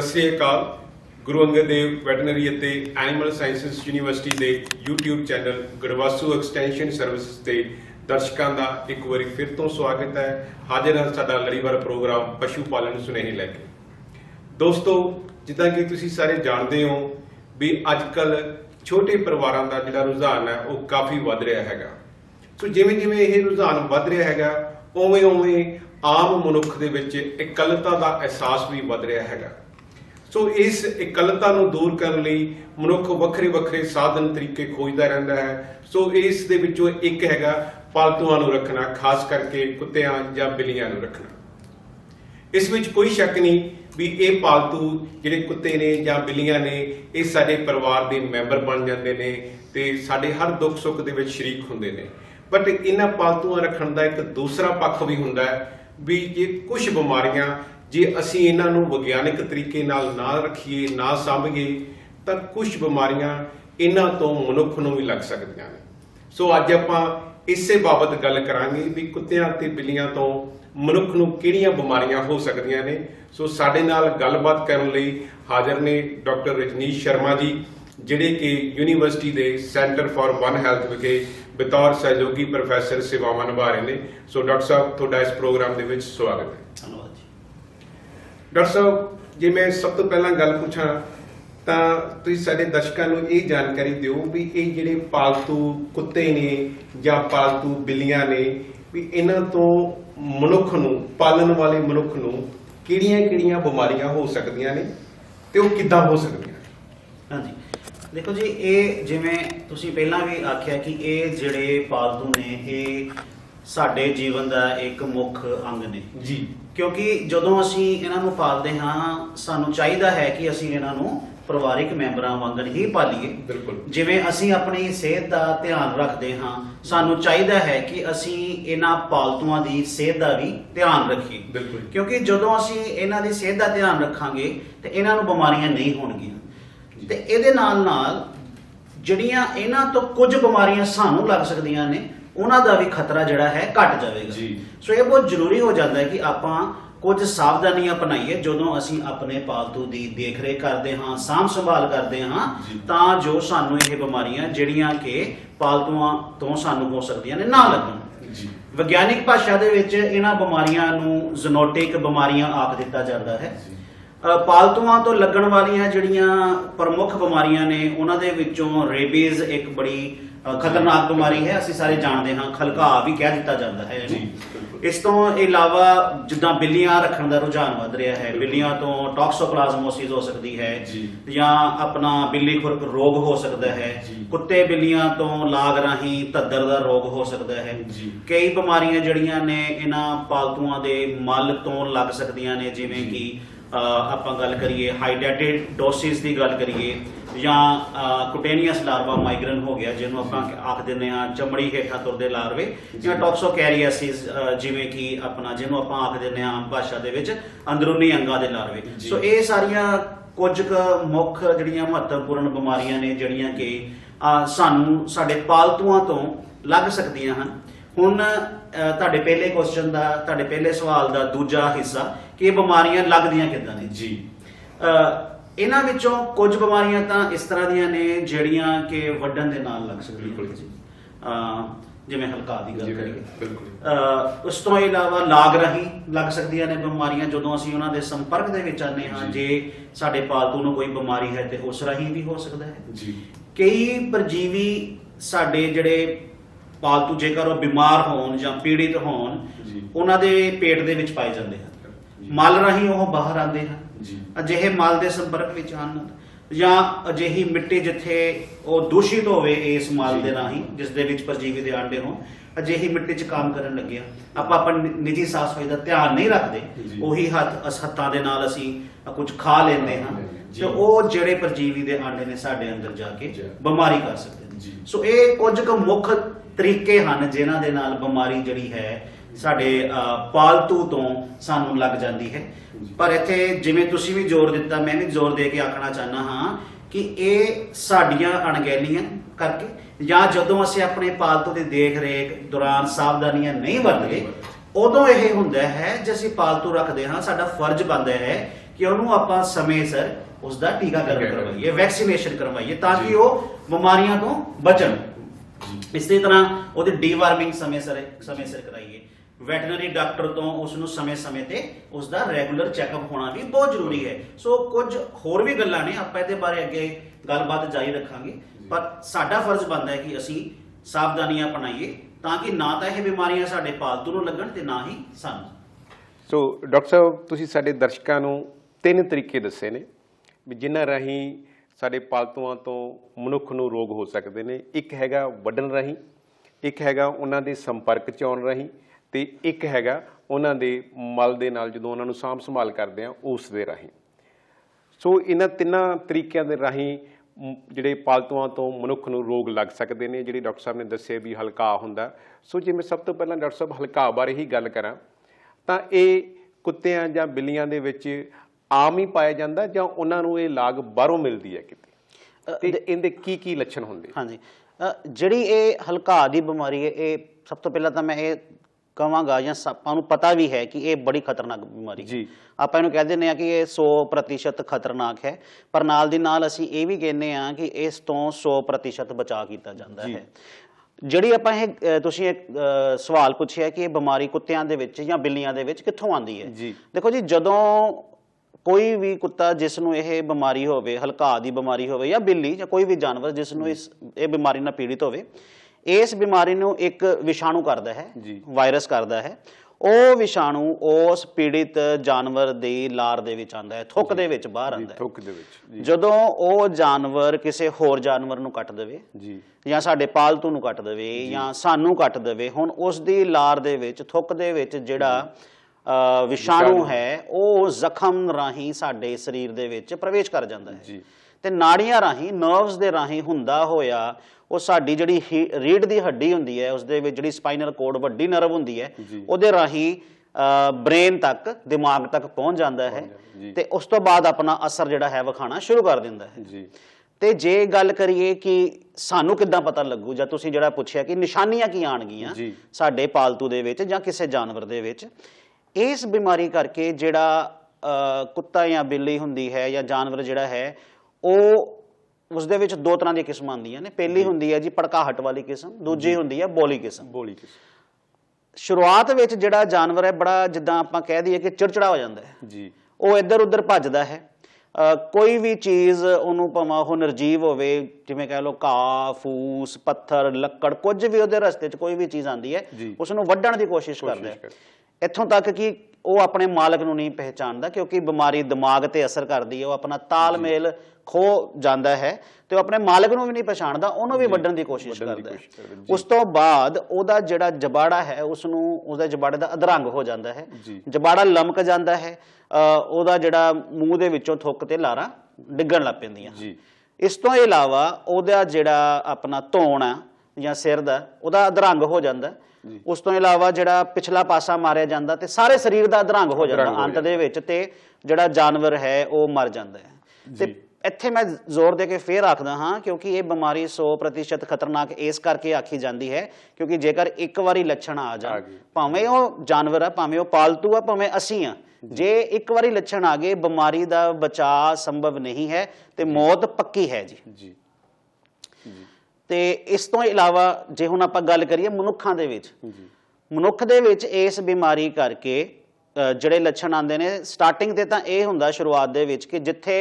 ਸਤਿ ਸ੍ਰੀ ਅਕਾਲ। ਗੁਰੂ ਅੰਗਦ ਦੇਵ ਵੈਟਰਨਰੀ ਅਤੇ ਐਨੀਮਲ ਸਾਇੰਸਸ ਯੂਨੀਵਰਸਿਟੀ ਦੇ YouTube ਚੈਨਲ ਗੜਵਾਸੂ ਐਕਸਟੈਂਸ਼ਨ ਸਰਵਿਸਿਜ਼ ਤੇ ਦਰਸ਼ਕਾਂ ਦਾ ਇੱਕ ਵਾਰੀ ਫਿਰ ਤੋਂ ਸਵਾਗਤ ਹੈ। ਹਾਜ਼ਰ ਹਾਂ ਸਾਡਾ ਲੜੀਵਾਰ ਪ੍ਰੋਗਰਾਮ ਪਸ਼ੂ ਪਾਲਣ ਸੁਨੇਹੇ ਲੈ ਕੇ। ਦੋਸਤੋ, ਜਿੱਦਾਂ ਕਿ ਤੁਸੀਂ ਸਾਰੇ ਜਾਣਦੇ ਹੋ ਵੀ ਅੱਜ ਕੱਲ ਛੋਟੇ ਪਰਿਵਾਰਾਂ ਦਾ ਜਿਹੜਾ ਰੁਝਾਨ ਹੈ, ਉਹ ਕਾਫੀ ਵੱਧ ਰਿਹਾ ਹੈਗਾ। ਸੋ ਜਿਵੇਂ ਜਿਵੇਂ ਇਹ ਰੁਝਾਨ ਵੱਧ ਰਿਹਾ ਹੈਗਾ ਉਵੇਂ ਉਵੇਂ ਆਮ ਮਨੁੱਖ ਦੇ ਵਿੱਚ ਇਕੱਲਤਾ ਦਾ ਅਹਿਸਾਸ ਵੀ ਵੱਧ ਰਿਹਾ ਹੈਗਾ। ਸੋ ਇਸ ਇਕੱਲਤਾ ਨੂੰ ਦੂਰ ਕਰਨ ਲਈ ਮਨੁੱਖ ਵੱਖਰੇ ਵੱਖਰੇ ਸਾਧਨ ਤਰੀਕੇ ਖੋਜਦਾ ਰਹਿੰਦਾ ਹੈ। ਸੋ ਇਸ ਦੇ ਵਿੱਚੋਂ ਇੱਕ ਹੈਗਾ ਪਾਲਤੂਆਂ ਨੂੰ ਰੱਖਣਾ, ਖਾਸ ਕਰਕੇ ਕੁੱਤਿਆਂ ਜਾਂ ਬਿੱਲੀਆਂ ਨੂੰ ਰੱਖਣਾ। ਇਸ ਵਿੱਚ ਕੋਈ ਸ਼ੱਕ ਨਹੀਂ ਵੀ ਇਹ ਪਾਲਤੂ ਜਿਹੜੇ ਕੁੱਤੇ ਨੇ ਜਾਂ ਬਿੱਲੀਆਂ ਨੇ, ਇਹ ਸਾਡੇ ਪਰਿਵਾਰ ਦੇ ਮੈਂਬਰ ਬਣ ਜਾਂਦੇ ਨੇ ਤੇ ਸਾਡੇ ਹਰ ਦੁੱਖ ਸੁੱਖ ਦੇ ਵਿੱਚ ਸ਼ਰੀਕ ਹੁੰਦੇ ਨੇ। ਬਟ ਇਹਨਾਂ ਪਾਲਤੂਆਂ ਰੱਖਣ ਦਾ ਇੱਕ ਦੂਸਰਾ ਪੱਖ ਵੀ ਹੁੰਦਾ ਹੈ ਵੀ ਜੇ ਕੁਝ ਬਿਮਾਰੀਆਂ ਜੇ ਅਸੀਂ ਇਹਨਾਂ ਨੂੰ ਵਿਗਿਆਨਿਕ ਤਰੀਕੇ ਨਾਲ ਨਾ ਰੱਖੀਏ, ਨਾ ਸਾਂਭੀਏ ਤਾਂ ਕੁਝ ਬਿਮਾਰੀਆਂ ਇਹਨਾਂ ਤੋਂ ਮਨੁੱਖ ਨੂੰ ਵੀ ਲੱਗ ਸਕਦੀਆਂ ਨੇ। ਸੋ ਅੱਜ ਆਪਾਂ ਇਸੇ ਬਾਬਤ ਗੱਲ ਕਰਾਂਗੇ ਵੀ ਕੁੱਤਿਆਂ ਤੇ ਬਿੱਲੀਆਂ ਤੋਂ ਮਨੁੱਖ ਨੂੰ ਕਿਹੜੀਆਂ ਬਿਮਾਰੀਆਂ ਹੋ ਸਕਦੀਆਂ ਨੇ। ਸੋ ਸਾਡੇ ਨਾਲ ਗੱਲਬਾਤ ਕਰਨ ਲਈ ਹਾਜ਼ਰ ਨੇ ਡਾਕਟਰ ਰਜਨੀਸ਼ ਸ਼ਰਮਾ ਜੀ, ਜਿਹੜੇ ਕਿ ਯੂਨੀਵਰਸਿਟੀ ਦੇ ਸੈਂਟਰ ਫਾਰ ਵਨ ਹੈਲਥ ਵਿਖੇ ਬਤੌਰ ਸਹਿਯੋਗੀ ਪ੍ਰੋਫੈਸਰ ਸੇਵਾਵਾਂ ਨਿਭਾ ਰਹੇ ਨੇ। ਸੋ ਡਾਕਟਰ ਸਾਹਿਬ, ਤੁਹਾਡਾ ਇਸ ਪ੍ਰੋਗਰਾਮ ਦੇ ਵਿੱਚ ਸਵਾਗਤ ਹੈ। ਧੰਨਵਾਦ। ਡਾਕਟਰ ਸਾਹਿਬ ਜੇ ਮੈਂ ਸਭ ਤੋਂ ਪਹਿਲਾਂ ਗੱਲ ਪੁੱਛਾਂ ਤਾਂ ਤੁਸੀਂ ਸਾਡੇ ਦਰਸ਼ਕਾਂ ਨੂੰ ਇਹ ਜਾਣਕਾਰੀ ਦਿਓ ਵੀ ਇਹ ਜਿਹੜੇ ਪਾਲਤੂ ਕੁੱਤੇ ਨੇ ਜਾਂ ਪਾਲਤੂ ਬਿੱਲੀਆਂ ਨੇ ਵੀ ਇਹਨਾਂ ਤੋਂ ਮਨੁੱਖ ਨੂੰ ਪਾਲਣ ਵਾਲੇ ਮਨੁੱਖ ਨੂੰ ਕਿਹੜੀਆਂ-ਕਿਹੜੀਆਂ ਬਿਮਾਰੀਆਂ ਹੋ ਸਕਦੀਆਂ ਨੇ ਤੇ ਉਹ ਕਿੱਦਾਂ ਹੋ ਸਕਦੀਆਂ ਨੇ? ਹਾਂਜੀ। ਦੇਖੋ ਜੀ ਇਹ ਜਿਵੇਂ ਤੁਸੀਂ ਪਹਿਲਾਂ ਵੀ ਆਖਿਆ ਕਿ ਇਹ ਜਿਹੜੇ ਪਾਲਤੂ ਨੇ ਇਹ ਸਾਡੇ ਜੀਵਨ ਦਾ ਇੱਕ ਮੁੱਖ ਅੰਗ ਨੇ। ਜੀ। ਕਿਉਂਕਿ ਜਦੋਂ ਅਸੀਂ ਇਹਨਾਂ ਨੂੰ ਪਾਲਦੇ ਹਾਂ ਸਾਨੂੰ ਚਾਹੀਦਾ ਹੈ ਕਿ ਅਸੀਂ ਇਹਨਾਂ ਨੂੰ ਪਰਿਵਾਰਿਕ ਮੈਂਬਰਾਂ ਵਾਂਗਣ ਹੀ ਪਾਲੀਏ। ਬਿਲਕੁਲ। ਜਿਵੇਂ ਅਸੀਂ ਆਪਣੀ ਸਿਹਤ ਦਾ ਧਿਆਨ ਰੱਖਦੇ ਹਾਂ ਸਾਨੂੰ ਚਾਹੀਦਾ ਹੈ ਕਿ ਅਸੀਂ ਇਹਨਾਂ ਪਾਲਤੂਆਂ ਦੀ ਸਿਹਤ ਦਾ ਵੀ ਧਿਆਨ ਰੱਖੀਏ। ਬਿਲਕੁਲ। ਕਿਉਂਕਿ ਜਦੋਂ ਅਸੀਂ ਇਹਨਾਂ ਦੀ ਸਿਹਤ ਦਾ ਧਿਆਨ ਰੱਖਾਂਗੇ ਤੇ ਇਹਨਾਂ ਨੂੰ ਬਿਮਾਰੀਆਂ ਨਹੀਂ ਹੋਣਗੀਆਂ। ਤੇ ਇਹਦੇ ਨਾਲ ਨਾਲ ਜਿਹੜੀਆਂ ਇਹਨਾਂ ਤੋਂ ਕੁਝ ਬਿਮਾਰੀਆਂ ਸਾਨੂੰ ਲੱਗ ਸਕਦੀਆਂ ਨੇ ਉਹਨਾਂ ਦਾ ਵੀ ਖਤਰਾ ਜਿਹੜਾ ਹੈ ਘਟ ਜਾਵੇਗਾ। ਜੀ। ਸੋ ਇਹ ਬਹੁਤ ਜ਼ਰੂਰੀ ਹੋ ਜਾਂਦਾ ਹੈ ਕਿ ਆਪਾਂ ਕੁਝ ਸਾਵਧਾਨੀਆਂ ਅਪਣਾਈਏ। ਜਦੋਂ ਅਸੀਂ ਆਪਣੇ ਪਾਲਤੂ ਦੀ ਦੇਖਰੇਖ ਕਰਦੇ ਹਾਂ ਸਾਂਭ ਸੰਭਾਲ ਕਰਦੇ ਹਾਂ ਜੀ। ਤਾਂ ਜੋ ਸਾਨੂੰ ਇਹ ਬਿਮਾਰੀਆਂ ਜਿਹੜੀਆਂ ਕਿ ਪਾਲਤੂਆਂ ਤੋਂ ਸਾਨੂੰ ਹੋ ਸਕਦੀਆਂ ਨੇ ਨਾ ਲੱਗਣ। ਜੀ। ਵਿਗਿਆਨਿਕ ਭਾਸ਼ਾ ਦੇ ਵਿੱਚ ਇਹਨਾਂ ਬਿਮਾਰੀਆਂ ਨੂੰ ਜ਼ੂਨੋਟਿਕ ਬਿਮਾਰੀਆਂ ਆਖ ਦਿੱਤਾ ਜਾਂਦਾ ਹੈ। ਅ, ਪਾਲਤੂਆਂ ਤੋਂ ਲੱਗਣ ਵਾਲੀਆਂ ਜਿਹੜੀਆਂ ਪ੍ਰਮੁੱਖ ਬਿਮਾਰੀਆਂ ਨੇ ਉਹਨਾਂ ਦੇ ਵਿੱਚੋਂ ਰੇਬੀਜ਼ ਇੱਕ ਬੜੀ ਖਤਰਨਾਕ ਬਿਮਾਰੀ ਹੈ ਅਸੀਂ ਸਾਰੇ ਜਾਣਦੇ ਹਾਂ ਖਲਕਾ ਵੀ ਕਹਿ ਦਿੱਤਾ ਜਾਂਦਾ ਹੈ ਜੀ, ਇਹਨੂੰ। ਇਸ ਤੋਂ ਇਲਾਵਾ ਜਿੱਦਾਂ ਬਿੱਲੀਆਂ ਰੱਖਣ ਦਾ ਰੁਝਾਨ ਵੱਧ ਰਿਹਾ ਹੈ ਬਿੱਲੀਆਂ ਤੋਂ ਟੌਕਸੋਪਲਾਜ਼ਮੋਸਿਸ ਹੋ ਸਕਦੀ ਹੈ ਜੀ। ਆਪਣਾ ਬਿੱਲੀ ਖੁਰਕ ਰੋਗ ਹੋ ਸਕਦਾ ਹੈ। ਕੁੱਤੇ ਬਿੱਲੀਆਂ ਤੋਂ ਲਾਗ ਰਾਹੀਂ ਧੱਦਰ ਦਾ ਰੋਗ ਹੋ ਸਕਦਾ ਹੈ। ਕਈ ਬਿਮਾਰੀਆਂ ਜਿਹੜੀਆਂ ਨੇ ਇਹਨਾਂ ਪਾਲਤੂਆਂ ਦੇ ਮਲ ਤੋਂ ਲੱਗ ਸਕਦੀਆਂ ਨੇ ਜਿਵੇਂ। ਕਿ ਆਪਾਂ ਗੱਲ ਕਰੀਏ ਹਾਈਡਰੇਟਡ ਡੋਸਿਸ ਦੀ ਗੱਲ ਕਰੀਏ ਜਾਂ ਕੁਟੇਨੀਅਸ ਲਾਰਵਾ ਮਾਈਗ੍ਰੇਨ ਹੋ ਗਿਆ ਜਿਹਨੂੰ ਆਪਾਂ ਆਖ ਦਿੰਦੇ ਆ ਚਮੜੀ ਹੇਠਾਂ ਤੁਰਦੇ ਲਾਰਵੇ ਜਾਂ। ਟੌਕਸੋਕੈਰੀਆਸਿਸ ਜਿਵੇਂ ਕਿ ਆਪਣਾ ਜਿਹਨੂੰ ਆਪਾਂ ਆਖ ਦਿੰਦੇ ਆ ਆਮ ਭਾਸ਼ਾ ਦੇ ਵਿੱਚ ਅੰਦਰੂਨੀ ਅੰਗਾਂ ਦੇ ਲਾਰਵੇ। ਸੋ ਇਹ ਸਾਰੀਆਂ ਕੁਝ ਕੁ ਮੁੱਖ ਜਿਹੜੀਆਂ ਮਹੱਤਵਪੂਰਨ ਬਿਮਾਰੀਆਂ ਨੇ ਜਿਹੜੀਆਂ ਕਿ ਸਾਨੂੰ ਸਾਡੇ ਪਾਲਤੂਆਂ ਤੋਂ ਲੱਗ ਸਕਦੀਆਂ ਹਨ ਹੁਣ ਤੁਹਾਡੇ ਪਹਿਲੇ ਕੁਐਸਚਨ ਦਾ ਤੁਹਾਡੇ ਪਹਿਲੇ ਸਵਾਲ ਦਾ ਦੂਜਾ ਹਿੱਸਾ ਕਿ ਇਹ ਬਿਮਾਰੀਆਂ ਲੱਗਦੀਆਂ ਕਿੱਦਾਂ ਨੇ ਜੀ ਇਹਨਾਂ ਵਿੱਚੋਂ ਕੁਝ ਬਿਮਾਰੀਆਂ ਤਾਂ ਇਸ ਤਰ੍ਹਾਂ ਦੀਆਂ ਨੇ ਜਿਹੜੀਆਂ ਕਿ ਵੱਢਣ ਦੇ ਨਾਲ ਲੱਗ ਸਕਦੀਆਂ ਨੇ ਜੀ। ਅ, ਜਿਵੇਂ ਹਲਕਾ ਦੀ ਗੱਲ ਕਰੀਏ ਉਸ ਤੋਂ ਇਲਾਵਾ ਲਾਗ ਰਾਹੀਂ ਲੱਗ ਸਕਦੀਆਂ ਨੇ ਬਿਮਾਰੀਆਂ ਜਦੋਂ ਅਸੀਂ ਉਹਨਾਂ ਦੇ ਸੰਪਰਕ ਦੇ ਵਿੱਚ ਆਉਂਦੇ ਹਾਂ ਜੀ। ਸਾਡੇ ਪਾਲਤੂ ਨੂੰ ਕੋਈ ਬਿਮਾਰੀ ਹੈ ਤੇ ਉਸ ਰਾਹੀਂ ਵੀ ਹੋ ਸਕਦਾ ਹੈ ਜੀ ਕਈ ਪਰਜੀਵੀ ਸਾਡੇ ਜਿਹੜੇ ਪਾਲਤੂ ਜੇਕਰ ਉਹ ਬਿਮਾਰ ਹੋਣ ਜਾਂ ਪੀੜਿਤ ਹੋਣ। ਉਹਨਾਂ ਦੇ ਪੇਟ ਦੇ ਵਿੱਚ ਪਾਏ ਜਾਂਦੇ ਹਨ। ਮਲ ਰਾਹੀਂ ਉਹ ਬਾਹਰ ਆਉਂਦੇ ਹਨ ਅਜਿਹੇ ਮਲ ਦੇ ਸੰਪਰਕ ਵਿੱਚ ਆਉਣ ਜਾਂ ਅਜਿਹੀ ਮਿੱਟੀ ਜਿੱਥੇ ਉਹ ਦੂਸ਼ਿਤ ਹੋਵੇ ਇਸ ਮਲ। ਦੇ ਰਾਹੀਂ ਜਿਸ ਦੇ ਵਿੱਚ ਪਰਜੀਵੀ ਦੇ ਆਂਡੇ ਹੋਣ ਅਜਿਹੀ ਮਿੱਟੀ 'ਚ ਕੰਮ ਕਰਨ ਲੱਗਿਆ ਆਪਾਂ ਆਪਣੀ ਨਿੱਜੀ ਸਾਫ਼ ਸਫ਼ਾਈ ਦਾ ਧਿਆਨ ਨਹੀਂ ਰੱਖਦੇ। ਉਹੀ ਹੱਥ ਅਸ ਹੱਥਾਂ ਦੇ ਨਾਲ ਅਸੀਂ ਕੁਝ ਖਾ ਲੈਂਦੇ ਹਾਂ। ਤੇ ਉਹ ਜਿਹੜੇ ਪਰਜੀਵੀ ਦੇ ਆਂਡੇ ਨੇ ਸਾਡੇ ਅੰਦਰ ਜਾ ਕੇ। ਬਿਮਾਰੀ ਕਰ ਸਕਦੇ। ਨੇ ਸੋ ਇਹ ਕੁਝ ਕੁ ਮੁੱਖ ਤਰੀਕੇ ਹਨ ਜਿਨ੍ਹਾਂ ਦੇ ਨਾਲ ਬਿਮਾਰੀ ਜਿਹੜੀ ਹੈ ਸਾਡੇ ਪਾਲਤੂ ਤੋਂ ਸਾਨੂੰ ਲੱਗ ਜਾਂਦੀ ਹੈ। ਪਰ ਇੱਥੇ ਜਿਵੇਂ ਤੁਸੀਂ ਵੀ ਜ਼ੋਰ ਦਿੱਤਾ ਮੈਂ ਵੀ ਜ਼ੋਰ ਦੇ ਕੇ ਆਖਣਾ ਚਾਹਨਾ ਹਾਂ ਕਿ ਇਹ ਸਾਡੀਆਂ ਅਣਗਹਿਲੀਆਂ ਕਰਕੇ ਜਾਂ ਜਦੋਂ ਅਸੀਂ ਆਪਣੇ ਪਾਲਤੂ ਦੀ ਦੇਖ ਰੇਖ ਦੌਰਾਨ ਸਾਵਧਾਨੀਆਂ ਨਹੀਂ ਵਰਤਦੇ ਉਦੋਂ ਇਹ ਹੁੰਦਾ ਹੈ ਜੇ ਅਸੀਂ ਪਾਲਤੂ ਰੱਖਦੇ ਹਾਂ ਸਾਡਾ ਫਰਜ਼ ਬਣਦਾ ਹੈ ਕਿ ਉਹਨੂੰ ਆਪਾਂ ਸਮੇਂ ਸਿਰ ਉਸ ਦਾ ਟੀਕਾਕਰਨ। ਕਰਵਾਈਏ ਵੈਕਸੀਨੇਸ਼ਨ ਕਰਵਾਈਏ ਤਾਂ। ਕਿ ਉਹ ਬਿਮਾਰੀਆਂ ਤੋਂ ਬਚਣ ਇਸੇ ਤਰ੍ਹਾਂ ਉਹਦੀ ਡੀਵਾਰਮਿੰਗ ਸਮੇਂ ਸਿਰ ਸਮੇਂ ਸਿਰ ਕਰਾਈਏ ਵੈਟਰਨਰੀ ਡਾਕਟਰ ਤੋਂ ਉਸ ਨੂੰ ਸਮੇਂ-ਸਮੇਂ ਤੇ ਉਸ ਦਾ ਰੈਗੂਲਰ ਚੈੱਕਅਪ ਹੋਣਾ ਵੀ ਬਹੁਤ ਜ਼ਰੂਰੀ ਹੈ। ਸੋ ਕੁਝ ਹੋਰ ਵੀ ਗੱਲਾਂ ਨੇ, ਆਪਾਂ ਇਹਦੇ ਬਾਰੇ ਅੱਗੇ ਗੱਲਬਾਤ ਜਾਰੀ ਰੱਖਾਂਗੇ। ਪਰ ਸਾਡਾ ਫਰਜ਼ ਬਣਦਾ ਹੈ ਕਿ ਅਸੀਂ ਸਾਵਧਾਨੀਆਂ ਅਪਣਾਈਏ ਤਾਂ ਕਿ ਨਾ ਤਾਂ ਇਹ ਬਿਮਾਰੀਆਂ ਸਾਡੇ ਪਾਲਤੂ ਨੂੰ ਲੱਗਣ ਤੇ ਨਾ ਹੀ ਸਾਨੂੰ। ਸੋ ਡਾਕਟਰ ਸਾਹਿਬ, ਤੁਸੀਂ ਸਾਡੇ ਦਰਸ਼ਕਾਂ ਨੂੰ ਤਿੰਨ ਤਰੀਕੇ ਦੱਸੇ ਨੇ ਵੀ ਜਿਨ੍ਹਾਂ ਰਾਹੀਂ ਸਾਡੇ ਪਾਲਤੂਆਂ ਤੋਂ ਮਨੁੱਖ ਨੂੰ ਰੋਗ ਹੋ ਸਕਦੇ ਨੇ। ਇੱਕ ਹੈਗਾ ਵੱਢਣ ਰਾਹੀਂ, ਇੱਕ ਹੈਗਾ ਉਹਨਾਂ ਦੇ ਸੰਪਰਕ ਚ ਆਉਣ ਰਾਹੀਂ ਤੇ ਇੱਕ ਹੈਗਾ ਉਹਨਾਂ ਦੇ ਮਲ ਦੇ ਨਾਲ ਜਦੋਂ ਉਹਨਾਂ ਨੂੰ ਸਾਂਭ ਸੰਭਾਲ ਕਰਦੇ ਆ ਉਸ ਦੇ ਰਾਹੀਂ। ਸੋ ਇਹਨਾਂ ਤਿੰਨਾਂ ਤਰੀਕਿਆਂ ਦੇ ਰਾਹੀਂ ਜਿਹੜੇ ਪਾਲਤੂਆਂ ਤੋਂ ਮਨੁੱਖ ਨੂੰ ਰੋਗ ਲੱਗ ਸਕਦੇ ਨੇ ਜਿਹੜੀ ਡਾਕਟਰ ਸਾਹਿਬ ਨੇ ਦੱਸਿਆ ਵੀ ਹਲਕਾ ਹੁੰਦਾ। ਸੋ ਜੇ ਮੈਂ ਸਭ ਤੋਂ ਪਹਿਲਾਂ ਡਾਕਟਰ ਸਾਹਿਬ ਹਲਕਾ ਬਾਰੇ ਹੀ ਗੱਲ ਕਰਾਂ ਤਾਂ ਇਹ ਕੁੱਤਿਆਂ ਜਾਂ ਬਿੱਲੀਆਂ ਦੇ ਵਿੱਚ ਆਮ ਹੀ ਪਾਇਆ ਜਾਂਦਾ ਜਾਂ ਉਹਨਾਂ ਨੂੰ ਇਹ ਲਾਗ ਬਾਹਰੋਂ ਮਿਲਦੀ ਹੈ ਕਿਤੇ? ਤੇ ਇਹਦੇ ਕੀ ਕੀ ਲੱਛਣ ਹੁੰਦੇ? ਹਾਂਜੀ। ਜਿਹੜੀ ਇਹ ਹਲਕਾ ਦੀ ਬਿਮਾਰੀ ਹੈ ਇਹ ਸਭ ਤੋਂ ਪਹਿਲਾਂ ਤਾਂ ਮੈਂ ਇਹ ਕਵਾਂਗਾ ਜਾਂ ਆਪਾਂ ਨੂੰ ਪਤਾ ਵੀ ਹੈ ਕਿ ਇਹ ਬੜੀ ਖਤਰਨਾਕ ਬਿਮਾਰੀ ਹੈ। ਆਪਾਂ ਇਹਨੂੰ ਕਹਿ ਦਿੰਦੇ ਆ ਕਿ ਇਹ 100% ਖਤਰਨਾਕ ਹੈ ਪਰ ਨਾਲ ਦੀ ਨਾਲ ਅਸੀਂ ਇਹ ਵੀ ਕਹਿੰਦੇ ਆ ਕਿ ਇਸ ਤੋਂ 100% ਬਚਾਅ ਕੀਤਾ ਜਾਂਦਾ। ਹੈ ਜਿਹੜੀ ਆਪਾਂ ਇਹ ਤੁਸੀਂ ਇੱਕ ਸਵਾਲ ਪੁੱਛਿਆ ਕਿ ਇਹ ਬਿਮਾਰੀ ਕੁੱਤਿਆਂ ਦੇ ਵਿੱਚ ਜਾਂ ਬਿੱਲੀਆਂ ਦੇ ਵਿੱਚ ਕਿੱਥੋਂ ਆਉਂਦੀ ਹੈ। ਦੇਖੋ ਜੀ ਜਦੋਂ ਕੋਈ ਵੀ ਕੁੱਤਾ ਜਿਸ ਨੂੰ ਇਹ ਬਿਮਾਰੀ ਹੋਵੇ ਹਲਕਾ ਦੀ ਬਿਮਾਰੀ ਹੋਵੇ ਜਾਂ ਬਿੱਲੀ ਜਾਂ ਕੋਈ ਵੀ ਜਾਨਵਰ ਜਿਸ ਨੂੰ ਇਸ ਇਹ ਬਿਮਾਰੀ ਨਾਲ ਪੀੜਿਤ ਹੋਵੇ ਇਸ ਬਿਮਾਰੀ ਨੂੰ ਇੱਕ ਵਿਸ਼ਾਣੂ ਕਰਦਾ ਹੈ। ਵਾਇਰਸ ਕਰਦਾ ਹੈ। ਉਹ ਵਿਸ਼ਾਣੂ ਉਸ ਪੀੜਿਤ ਜਾਨਵਰ ਦੀ ਲਾਰ ਦੇ ਵਿੱਚ ਆਉਂਦਾ ਹੈ ਥੁੱਕ ਦੇ ਵਿੱਚ ਬਾਹਰ ਆਉਂਦਾ ਹੈ। ਥੁੱਕ ਦੇ ਵਿੱਚ ਜਦੋਂ ਉਹ ਜਾਨਵਰ ਕਿਸੇ ਹੋਰ ਜਾਨਵਰ ਨੂੰ ਕੱਟ ਦੇਵੇ ਜੀ। ਜਾਂ ਸਾਡੇ ਪਾਲਤੂ ਨੂੰ ਕੱਟ ਦੇਵੇ ਜਾਂ। ਸਾਨੂੰ ਕੱਟ ਦੇਵੇ ਹੁਣ ਉਸ ਦੀ ਲਾਰ ਦੇ ਵਿੱਚ ਥੁੱਕ ਦੇ ਵਿੱਚ ਜਿਹੜਾ ਵਿਸ਼ਾਣੂ। ਹੈ ਉਹ ਜ਼ਖਮ ਰਾਹੀਂ ਸਾਡੇ ਸਰੀਰ ਦੇ ਵਿੱਚ ਪ੍ਰਵੇਸ਼ ਕਰ ਜਾਂਦਾ ਹੈ। ਜੀ। ਤੇ ਨਾੜੀਆਂ ਰਾਹੀਂ ਨਰਵਸ ਦੇ ਰਾਹੀਂ ਹੁੰਦਾ ਹੋਇਆ ਉਹ ਸਾਡੀ ਜਿਹੜੀ ਰੀੜ੍ਹ ਦੀ ਹੱਡੀ ਹੁੰਦੀ ਹੈ ਉਸ ਦੇ ਵਿੱਚ ਜਿਹੜੀ ਸਪਾਈਨਲ ਕੋਡ ਵੱਡੀ ਨਰਵ ਹੁੰਦੀ ਹੈ। ਉਹਦੇ ਰਾਹੀਂ ਬ੍ਰੇਨ ਤੱਕ ਦਿਮਾਗ ਤੱਕ ਪਹੁੰਚ ਜਾਂਦਾ ਹੈ। ਤੇ ਉਸ ਤੋਂ ਬਾਅਦ ਆਪਣਾ ਅਸਰ ਜਿਹੜਾ ਹੈ ਵਿਖਾਣਾ ਸ਼ੁਰੂ ਕਰ ਦਿੰਦਾ ਹੈ ਜੀ ਤੇ ਜੇ ਗੱਲ ਕਰੀਏ ਕਿ ਸਾਨੂੰ ਕਿੱਦਾਂ ਪਤਾ ਲੱਗੂ ਜਾਂ ਤੁਸੀਂ ਜਿਹੜਾ ਪੁੱਛਿਆ ਕਿ ਨਿਸ਼ਾਨੀਆਂ ਕੀ ਆਣਗੀਆਂ। ਸਾਡੇ ਪਾਲਤੂ ਦੇ ਵਿੱਚ ਜਾਂ ਕਿਸੇ ਜਾਨਵਰ ਦੇ ਵਿੱਚ ਇਸ ਬਿਮਾਰੀ ਕਰਕੇ ਜਿਹੜਾ ਕੁੱਤਾ ਜਾਂ ਬਿੱਲੀ ਹੁੰਦੀ ਹੈ ਜਾਂ ਜਾਨਵਰ ਜਿਹੜਾ ਹੈ ਉਹ ਉਸ ਦੇ ਵਿੱਚ ਦੋ ਤਰ੍ਹਾਂ ਦੀਆਂ ਕਿਸਮਾਂ ਹੁੰਦੀਆਂ ਨੇ। ਪਹਿਲੀ ਹੁੰਦੀ ਹੈ ਜੀ ਭੜਕਾਹਟ ਵਾਲੀ ਕਿਸਮ ਦੂਜੀ ਹੁੰਦੀ ਹੈ ਬੋਲੀ ਕਿਸਮ। ਬੋਲੀ ਕਿਸ ਸ਼ੁਰੂਆਤ ਵਿੱਚ ਜਿਹੜਾ ਜਾਨਵਰ ਹੈ ਬੜਾ ਜਿੱਦਾਂ ਆਪਾਂ ਕਹਿ ਦਈਏ ਕਿ ਚਿੜਚਿੜਾ ਹੋ ਜਾਂਦਾ ਹੈ। ਜੀ। ਉਹ ਇੱਧਰ ਉੱਧਰ ਭੱਜਦਾ ਹੈ। ਕੋਈ ਵੀ ਚੀਜ਼ ਉਹਨੂੰ ਭਾਵੇਂ ਉਹ ਨਿਰਜੀਵ ਹੋਵੇ ਜਿਵੇਂ ਕਹਿ ਲਓ ਘਾਹ ਫੂਸ ਪੱਥਰ ਲੱਕੜ ਕੁਝ ਵੀ ਉਹਦੇ ਰਸਤੇ 'ਚ ਕੋਈ ਵੀ ਚੀਜ਼ ਆਂਦੀ ਹੈ। ਉਸ ਨੂੰ ਵੱਢਣ ਦੀ ਕੋਸ਼ਿਸ਼ ਕਰਦਾ ਹੈ। ਇੱਥੋਂ ਤੱਕ ਕਿ ਉਹ ਆਪਣੇ ਮਾਲਕ ਨੂੰ ਨਹੀਂ ਪਹਿਚਾਣਦਾ ਕਿਉਂਕਿ ਬਿਮਾਰੀ ਦਿਮਾਗ ਤੇ ਅਸਰ ਕਰਦੀ ਹੈ। ਉਹ ਆਪਣਾ ਤਾਲਮੇਲ ਖੋ ਜਾਂਦਾ ਹੈ ਤੇ ਉਹ ਆਪਣੇ ਮਾਲਕ ਨੂੰ ਵੀ ਨਹੀਂ ਪਛਾਣਦਾ ਉਹਨੂੰ ਵੀ ਵੱਢਣ ਦੀ ਕੋਸ਼ਿਸ਼ ਕਰਦਾ ਹੈ। ਉਸ ਤੋਂ ਬਾਅਦ ਉਹਦਾ ਜਿਹੜਾ ਜਬਾੜਾ ਹੈ ਉਸ ਨੂੰ ਉਹਦਾ ਜਬਾੜੇ ਦਾ ਅਧਰੰਗ ਹੋ ਜਾਂਦਾ ਹੈ। ਜਬਾੜਾ ਲਮਕ ਜਾਂਦਾ ਹੈ ਉਹਦਾ ਜਿਹੜਾ ਮੂੰਹ ਦੇ ਵਿੱਚੋਂ ਥੁੱਕ ਤੇ ਲਾਰਾਂ ਡਿੱਗਣ ਲੱਗ ਪੈਂਦੀਆਂ। ਇਸ ਤੋਂ ਇਲਾਵਾ ਉਹਦਾ ਜਿਹੜਾ ਆਪਣਾ ਧੌਣ ਆ ਜਾਂ ਸਿਰ ਦਾ ਉਹਦਾ ਅਧਰੰਗ ਹੋ ਜਾਂਦਾ। ਉਸ ਤੋਂ ਇਲਾਵਾ ਜਿਹੜਾ ਪਿਛਲਾ ਪਾਸਾ ਮਾਰਿਆ ਜਾਂਦਾ ਤੇ ਸਾਰੇ ਸਰੀਰ ਦਾ ਅਧਰੰਗ ਹੋ ਜਾਂਦਾ ਅੰਤ ਦੇ ਵਿੱਚ ਤੇ ਜਿਹੜਾ ਜਾਨਵਰ ਹੈ ਉਹ ਮਰ ਜਾਂਦਾ ਹੈ। ਤੇ ਇੱਥੇ ਮੈਂ ਜ਼ੋਰ ਦੇ ਕੇ ਫੇਰ ਆਖਦਾ ਹਾਂ ਕਿਉਂਕਿ ਇਹ ਬਿਮਾਰੀ 100% ਖਤਰਨਾਕ ਇਸ ਕਰਕੇ ਆਖੀ ਜਾਂਦੀ ਹੈ ਕਿਉਂਕਿ ਜੇਕਰ ਇੱਕ ਵਾਰੀ ਲੱਛਣ ਆ ਜਾਣ ਗਏ। ਭਾਵੇਂ ਉਹ ਜਾਨਵਰ ਆ ਭਾਵੇਂ ਉਹ ਪਾਲਤੂ ਆ ਭਾਵੇਂ ਅਸੀਂ ਆ ਜੇ। ਇੱਕ ਵਾਰੀ ਲੱਛਣ ਆ ਗਏ ਬਿਮਾਰੀ ਦਾ ਬਚਾਅ ਸੰਭਵ ਨਹੀਂ ਹੈ ਤੇ ਮੌਤ ਪੱਕੀ ਹੈ ਜੀ। ਜੀ। ਤੇ ਇਸ ਤੋਂ ਇਲਾਵਾ ਜੇ ਹੁਣ ਆਪਾਂ ਗੱਲ ਕਰੀਏ ਮਨੁੱਖਾਂ ਦੇ ਵਿੱਚ ਜੀ। ਮਨੁੱਖ ਦੇ ਵਿੱਚ ਇਸ ਬਿਮਾਰੀ ਕਰਕੇ ਜਿਹੜੇ ਲੱਛਣ ਆਉਂਦੇ ਨੇ ਸਟਾਰਟਿੰਗ ਤੇ ਤਾਂ ਇਹ ਹੁੰਦਾ ਸ਼ੁਰੂਆਤ ਦੇ ਵਿੱਚ ਕਿ ਜਿੱਥੇ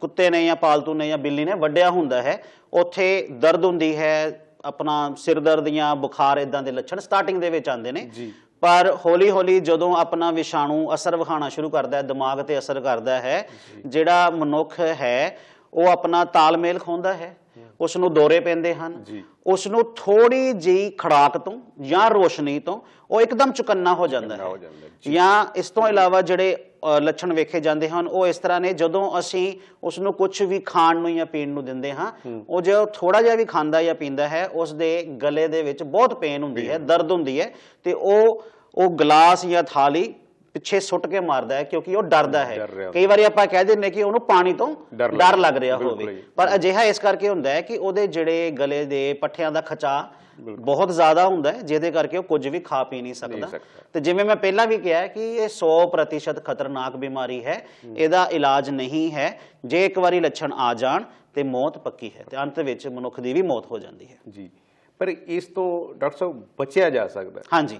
ਕੁੱਤੇ ਨੇ ਜਾਂ ਪਾਲਤੂ ਨੇ ਜਾਂ ਬਿੱਲੀ ਨੇ ਵੱਡਿਆ ਹੁੰਦਾ ਹੈ ਉੱਥੇ ਦਰਦ ਹੁੰਦੀ ਹੈ ਆਪਣਾ ਸਿਰ ਦਰਦ ਜਾਂ ਬੁਖਾਰ ਇਦਾਂ ਦੇ ਲੱਛਣ ਸਟਾਰਟਿੰਗ ਦੇ ਵਿੱਚ ਆਉਂਦੇ ਨੇ। ਜੀ। ਪਰ ਹੌਲੀ ਹੌਲੀ ਜਦੋਂ ਆਪਣਾ ਵਿਸ਼ਾਣੂ ਅਸਰ ਵਿਖਾਉਣਾ ਸ਼ੁਰੂ ਕਰਦਾ ਹੈ ਦਿਮਾਗ ਤੇ ਅਸਰ ਕਰਦਾ ਹੈ ਜਿਹੜਾ ਮਨੁੱਖ ਹੈ ਉਹ ਆਪਣਾ ਤਾਲਮੇਲ ਖੋਂਦਾ ਹੈ। ਉਸ ਨੂੰ ਦੌਰੇ ਪੈਂਦੇ ਹਨ। ਉਸ ਨੂੰ ਥੋੜੀ ਜਿਹੀ ਖੜਾਕ ਤੋਂ ਜਾਂ ਰੋਸ਼ਨੀ ਤੋਂ ਉਹ ਇੱਕਦਮ ਚੁਕੰਨਾ ਹੋ ਜਾਂਦਾ ਹੋ ਜਾਂ। ਇਸ ਤੋਂ ਇਲਾਵਾ ਜਿਹੜੇ ਲੱਛਣ ਵੇਖੇ ਜਾਂਦੇ ਹਨ ਉਹ ਇਸ ਤਰ੍ਹਾਂ ਨੇ। ਜਦੋਂ ਅਸੀਂ ਉਸ ਨੂੰ ਕੁਝ ਵੀ ਖਾਣ ਨੂੰ ਜਾਂ ਪੀਣ ਨੂੰ ਦਿੰਦੇ ਹਾਂ ਉਹ ਜੇ ਥੋੜਾ ਜਿਹਾ ਵੀ ਖਾਂਦਾ ਜਾਂ ਪੀਂਦਾ ਹੈ ਉਸ ਦੇ ਗਲੇ ਦੇ ਵਿੱਚ ਬਹੁਤ ਪੇਨ ਹੁੰਦੀ ਹੈ ਦਰਦ ਹੁੰਦੀ ਹੈ ਤੇ ਉਹ ਉਹ ਗਲਾਸ ਜਾਂ ਥਾਲੀ ਪਿੱਛੇ ਸੁੱਟ ਕੇ ਮਾਰਦਾ ਹੈ ਕਿਉਂਕਿ ਉਹ ਡਰਦਾ ਹੈ। ਕਈ ਵਾਰੀ ਆਪਾਂ ਕਹਿ ਦਿੰਦੇ ਕਿ ਉਹਨੂੰ ਪਾਣੀ ਤੋਂ ਡਰ ਲੱਗ ਰਿਹਾ ਹੋਵੇ। ਪਰ ਅਜਿਹਾ ਇਸ ਕਰਕੇ ਹੁੰਦਾ ਹੈ ਕਿ ਉਹਦੇ ਜਿਹੜੇ ਗਲੇ ਦੇ ਪੱਠਿਆਂ ਦਾ ਖਚਾ ਬਹੁਤ ਜ਼ਿਆਦਾ ਹੁੰਦਾ ਹੈ ਜਿਹਦੇ ਕਰਕੇ ਉਹ ਕੁਝ ਵੀ ਖਾ ਪੀ ਨਹੀਂ ਸਕਦਾ। ਸਕਦਾ। ਤੇ ਜਿਵੇਂ ਮੈਂ ਪਹਿਲਾਂ ਵੀ ਕਿਹਾ ਕਿ ਇਹ 100% ਖਤਰਨਾਕ ਬਿਮਾਰੀ ਹੈ। ਇਹਦਾ ਇਲਾਜ ਨਹੀਂ ਹੈ। ਜੇ ਇੱਕ ਵਾਰੀ ਲੱਛਣ ਆ ਜਾਣ ਤੇ ਮੌਤ ਪੱਕੀ ਹੈ ਤੇ ਅੰਤ ਵਿੱਚ ਮਨੁੱਖ ਦੀ ਵੀ ਮੌਤ ਹੋ ਜਾਂਦੀ ਹੈ। ਜੀ। ਪਰ ਇਸ ਤੋਂ ਡਾਕਟਰ ਸਾਹਿਬ ਬਚਿਆ ਜਾ ਸਕਦਾ ਹੈ। ਹਾਂਜੀ।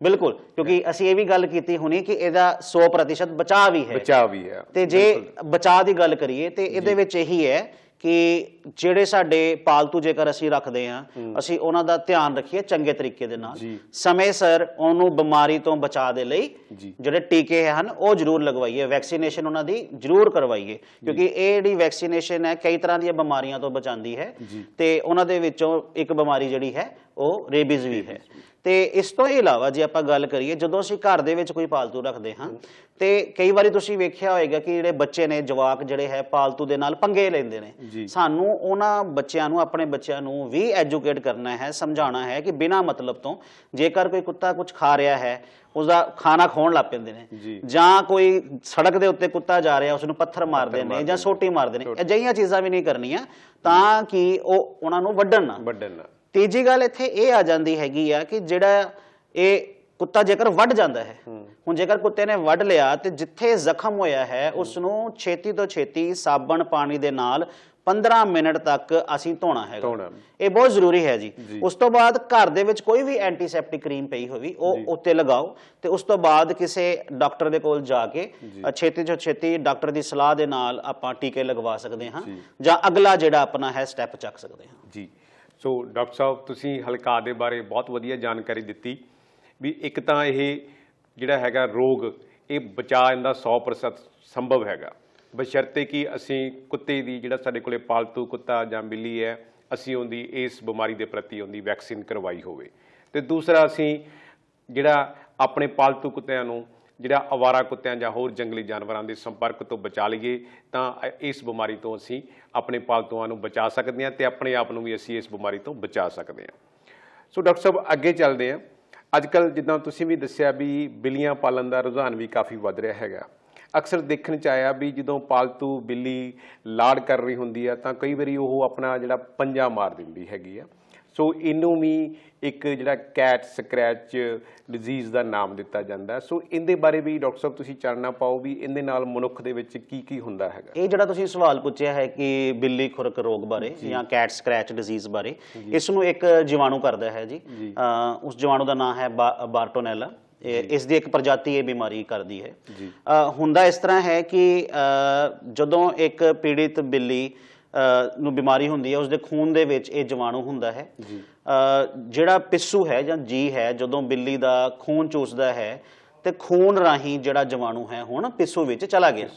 ਬਿਲਕੁਲ ਕਿਉਂਕਿ ਅਸੀਂ ਇਹ ਵੀ ਗੱਲ ਕੀਤੀ ਹੁਣੀ ਕਿ ਇਹਦਾ 100% ਬਚਾਅ ਵੀ ਹੈ। ਬਚਾਅ ਵੀ ਹੈ ਤੇ ਜੇ ਬਚਾਅ ਦੀ ਗੱਲ ਕਰੀਏ ਤੇ ਇਹਦੇ ਵਿੱਚ ਇਹੀ ਹੈ ਕਿ ਜਿਹੜੇ ਸਾਡੇ ਪਾਲਤੂ ਜੇਕਰ ਅਸੀਂ ਰੱਖਦੇ ਹਾਂ ਅਸੀਂ ਉਹਨਾਂ ਦਾ ਧਿਆਨ ਰੱਖੀਏ ਚੰਗੇ ਤਰੀਕੇ ਦੇ ਨਾਲ। ਸਮੇਂ ਸਿਰ ਉਹਨੂੰ ਬਿਮਾਰੀ ਤੋਂ ਬਚਾਅ ਦੇ ਲਈ। ਜਿਹੜੇ ਟੀਕੇ ਹਨ ਉਹ ਜ਼ਰੂਰ ਲਗਵਾਈਏ ਵੈਕਸੀਨੇਸ਼ਨ ਉਹਨਾਂ ਦੀ ਜ਼ਰੂਰ ਕਰਵਾਈਏ ਕਿਉਂਕਿ ਇਹ ਜਿਹੜੀ ਵੈਕਸੀਨੇਸ਼ਨ ਹੈ ਕਈ ਤਰ੍ਹਾਂ ਦੀਆਂ ਬਿਮਾਰੀਆਂ ਤੋਂ ਬਚਾਉਂਦੀ ਹੈ ਤੇ ਉਹਨਾਂ ਦੇ ਵਿੱਚੋਂ ਇੱਕ ਬਿਮਾਰੀ ਜਿਹੜੀ ਹੈ ਉਹ ਰੇਬੀਜ਼ ਵੀ ਹੈ। ਤੇ ਇਸ ਤੋਂ ਇਲਾਵਾ ਜੇ ਆਪਾਂ ਗੱਲ ਕਰੀਏ ਜਦੋਂ ਅਸੀਂ ਘਰ ਦੇ ਵਿੱਚ ਕੋਈ ਪਾਲਤੂ ਰੱਖਦੇ ਹਾਂ ਤੇ ਕਈ ਵਾਰੀ ਤੁਸੀਂ ਵੇਖਿਆ ਹੋਵੇਗਾ ਕਿ ਜਿਹੜੇ ਬੱਚੇ ਨੇ ਜਵਾਕ ਜਿਹੜੇ ਹੈ ਪਾਲਤੂ ਦੇ ਨਾਲ ਪੰਗੇ ਲੈਂਦੇ ਨੇ। ਸਾਨੂੰ ਉਹਨਾਂ ਬੱਚਿਆਂ ਨੂੰ ਆਪਣੇ ਬੱਚਿਆਂ ਨੂੰ ਵੀ ਐਜੂਕੇਟ ਕਰਨਾ ਹੈ ਸਮਝਾਉਣਾ ਹੈ ਕਿ ਬਿਨਾਂ ਮਤਲਬ ਤੋਂ ਜੇਕਰ ਕੋਈ ਕੁੱਤਾ ਕੁਝ ਖਾ ਰਿਹਾ ਹੈ ਉਸਦਾ ਖਾਣਾ ਖਾਣ ਲੱਗ ਪੈਂਦੇ ਨੇ। ਜੀ। ਕੋਈ ਸੜਕ ਦੇ ਉੱਤੇ ਕੁੱਤਾ ਜਾ ਰਿਹਾ ਉਸ ਨੂੰ ਪੱਥਰ ਮਾਰਦੇ ਨੇ ਜਾਂ ਸੋਟੀ ਮਾਰਦੇ ਨੇ ਅਜਿਹੀਆਂ ਚੀਜ਼ਾਂ ਵੀ ਨਹੀਂ ਕਰਨੀਆਂ ਤਾਂ ਕਿ ਉਹ ਉਹਨਾਂ ਨੂੰ ਵੱਢਣ ਨਾ। ਵੱਡਣ ਨਾਲ ਤੀਜੀ ਗੱਲ ਇੱਥੇ ਇਹ ਆ ਜਾਂਦੀ ਹੈਗੀ ਆ ਕਿ ਜਿਹੜਾ ਇਹ ਕੁੱਤਾ ਜੇਕਰ ਵੱਢ ਜਾਂਦਾ ਹੈ ਹੁਣ ਜੇਕਰ ਕੁੱਤੇ ਨੇ ਵੱਢ ਲਿਆ ਤੇ ਜਿੱਥੇ ਜ਼ਖਮ ਹੋਇਆ ਹੈ ਉਸ ਨੂੰ ਛੇਤੀ ਤੋਂ ਛੇਤੀ ਸਾਬਣ ਪਾਣੀ ਦੇ ਨਾਲ 15 ਮਿੰਟ ਤੱਕ ਅਸੀਂ ਧੋਣਾ ਹੈਗਾ। ਇਹ ਬਹੁਤ ਜ਼ਰੂਰੀ ਹੈ ਜੀ। ਉਸ ਤੋਂ ਬਾਅਦ ਘਰ ਦੇ ਵਿੱਚ ਕੋਈ ਵੀ ਐਂਟੀਸੈਪਟਿਕ ਕਰੀਮ ਪਈ ਹੋਵੇ ਉਹ ਉੱਤੇ ਲਗਾਓ ਤੇ ਉਸ ਤੋਂ ਬਾਅਦ ਕਿਸੇ ਡਾਕਟਰ ਦੇ ਕੋਲ ਜਾ ਕੇ ਛੇਤੀ ਤੋਂ ਛੇਤੀ ਡਾਕਟਰ ਦੀ ਸਲਾਹ ਦੇ ਨਾਲ ਆਪਾਂ ਟੀਕੇ ਲਗਵਾ ਸਕਦੇ ਹਾਂ ਜਾਂ। ਅਗਲਾ ਜਿਹੜਾ ਆਪਣਾ ਹੈ ਸਟੈਪ ਚੱਕ ਸਕਦੇ ਹਾਂ। ਜੀ। ਸੋ ਡਾਕਟਰ ਸਾਹਿਬ, ਤੁਸੀਂ ਹਲਕਾ ਦੇ ਬਾਰੇ ਬਹੁਤ ਵਧੀਆ ਜਾਣਕਾਰੀ ਦਿੱਤੀ ਵੀ ਇੱਕ ਤਾਂ ਇਹ ਜਿਹੜਾ ਹੈਗਾ ਰੋਗ, ਇਹ ਬਚਾਅ ਦਾ 100% ਸੰਭਵ ਹੈਗਾ। ਬਸ਼ਰਤੇ ਕਿ ਅਸੀਂ ਕੁੱਤੇ ਦੀ ਜਿਹੜਾ ਸਾਡੇ ਕੋਲੇ ਪਾਲਤੂ ਕੁੱਤਾ ਜਾਂ ਬਿੱਲੀ ਹੈ, ਅਸੀਂ ਉਹਦੀ ਇਸ ਬਿਮਾਰੀ ਦੇ ਪ੍ਰਤੀ ਉਹਦੀ ਵੈਕਸੀਨ ਕਰਵਾਈ ਹੋਵੇ। ਤੇ ਦੂਸਰਾ, ਅਸੀਂ ਜਿਹੜਾ ਆਪਣੇ ਪਾਲਤੂ ਕੁੱਤਿਆਂ ਨੂੰ ਜਿਹੜਾ ਅਵਾਰਾ ਕੁੱਤਿਆਂ ਜਾਂ ਹੋਰ ਜੰਗਲੀ ਜਾਨਵਰਾਂ ਦੇ ਸੰਪਰਕ ਤੋਂ ਬਚਾ ਲਈਏ, ਤਾਂ ਇਸ ਬਿਮਾਰੀ ਤੋਂ ਅਸੀਂ ਆਪਣੇ ਪਾਲਤੂਆਂ ਨੂੰ ਬਚਾ ਸਕਦੇ ਹਾਂ ਤੇ ਆਪਣੇ ਆਪ ਨੂੰ ਵੀ ਅਸੀਂ ਇਸ ਬਿਮਾਰੀ ਤੋਂ ਬਚਾ ਸਕਦੇ ਹਾਂ। ਸੋ ਡਾਕਟਰ ਸਾਹਿਬ, ਅੱਗੇ ਚੱਲਦੇ ਹਾਂ। ਅੱਜ ਕੱਲ ਜਿੱਦਾਂ ਤੁਸੀਂ ਵੀ ਦੱਸਿਆ ਵੀ ਬਿੱਲੀਆਂ ਪਾਲਣ ਦਾ ਰੁਝਾਨ ਵੀ ਕਾਫੀ ਵੱਧ ਰਿਹਾ ਹੈਗਾ। ਅਕਸਰ ਦੇਖਣ ਚ ਆਇਆ ਵੀ ਜਦੋਂ ਪਾਲਤੂ ਬਿੱਲੀ ਲਾੜ ਕਰ ਰਹੀ ਹੁੰਦੀ ਆ, ਤਾਂ ਕਈ ਵਾਰੀ ਉਹ ਆਪਣਾ ਜਿਹੜਾ ਪੰਜਾ ਮਾਰ ਦਿੰਦੀ ਹੈਗੀ ਆ। ਸੋ ਇਹਨੂੰ ਵੀ ਇੱਕ ਜਿਹੜਾ ਕੈਟ ਸਕ੍ਰੈਚ ਡਿਜ਼ੀਜ਼ ਦਾ ਨਾਮ ਦਿੱਤਾ ਜਾਂਦਾ। ਸੋ ਇਹਦੇ ਬਾਰੇ ਵੀ ਡਾਕਟਰ ਸਾਹਿਬ ਤੁਸੀਂ ਚਾਨਣਾ ਪਾਓ ਵੀ ਇਹਦੇ ਨਾਲ ਮਨੁੱਖ ਦੇ ਵਿੱਚ ਕੀ ਕੀ ਹੁੰਦਾ ਹੈਗਾ। ਇਹ ਜਿਹੜਾ ਤੁਸੀਂ ਸਵਾਲ ਪੁੱਛਿਆ ਹੈ ਕਿ ਬਿੱਲੀ ਖੁਰਕ ਰੋਗ ਬਾਰੇ ਜਾਂ। ਕੈਟ ਸਕ੍ਰੈਚ ਡਿਜ਼ੀਜ਼ ਬਾਰੇ ਇਸ ਨੂੰ ਇੱਕ ਜੀਵਾਣੂ ਕਰਦਾ ਹੈ ਜੀ। ਉਸ ਜੀਵਾਣੂ ਦਾ ਨਾਮ ਹੈ ਬਾਰਟੋਨੈਲਾ। ਇਸ ਦੀ ਇੱਕ ਪ੍ਰਜਾਤੀ ਇਹ ਬਿਮਾਰੀ ਕਰਦੀ ਹੈ। ਹੁੰਦਾ ਇਸ ਤਰ੍ਹਾਂ ਹੈ ਕਿ ਜਦੋਂ ਇੱਕ ਪੀੜਿਤ ਬਿੱਲੀ ਨੂੰ ਬਿਮਾਰੀ ਹੁੰਦੀ ਹੈ ਉਸ ਦੇ ਖੂਨ ਦੇ ਵਿੱਚ ਇਹ ਜੀਵਾਣੂ ਹੁੰਦਾ ਹੈ। ਜਿਹੜਾ ਪਿੱਸੂ ਹੈ ਜਾਂ ਜੀ ਹੈ ਜਦੋਂ ਬਿੱਲੀ ਦਾ ਖੂਨ ਚੂਸਦਾ ਹੈ ਤੇ ਖੂਨ ਰਾਹੀਂ ਜਿਹੜਾ ਜੀਵਾਣੂ ਹੈ ਹੁਣ ਪਿੱਸੂ ਵਿੱਚ ਚਲਾ ਗਿਆ।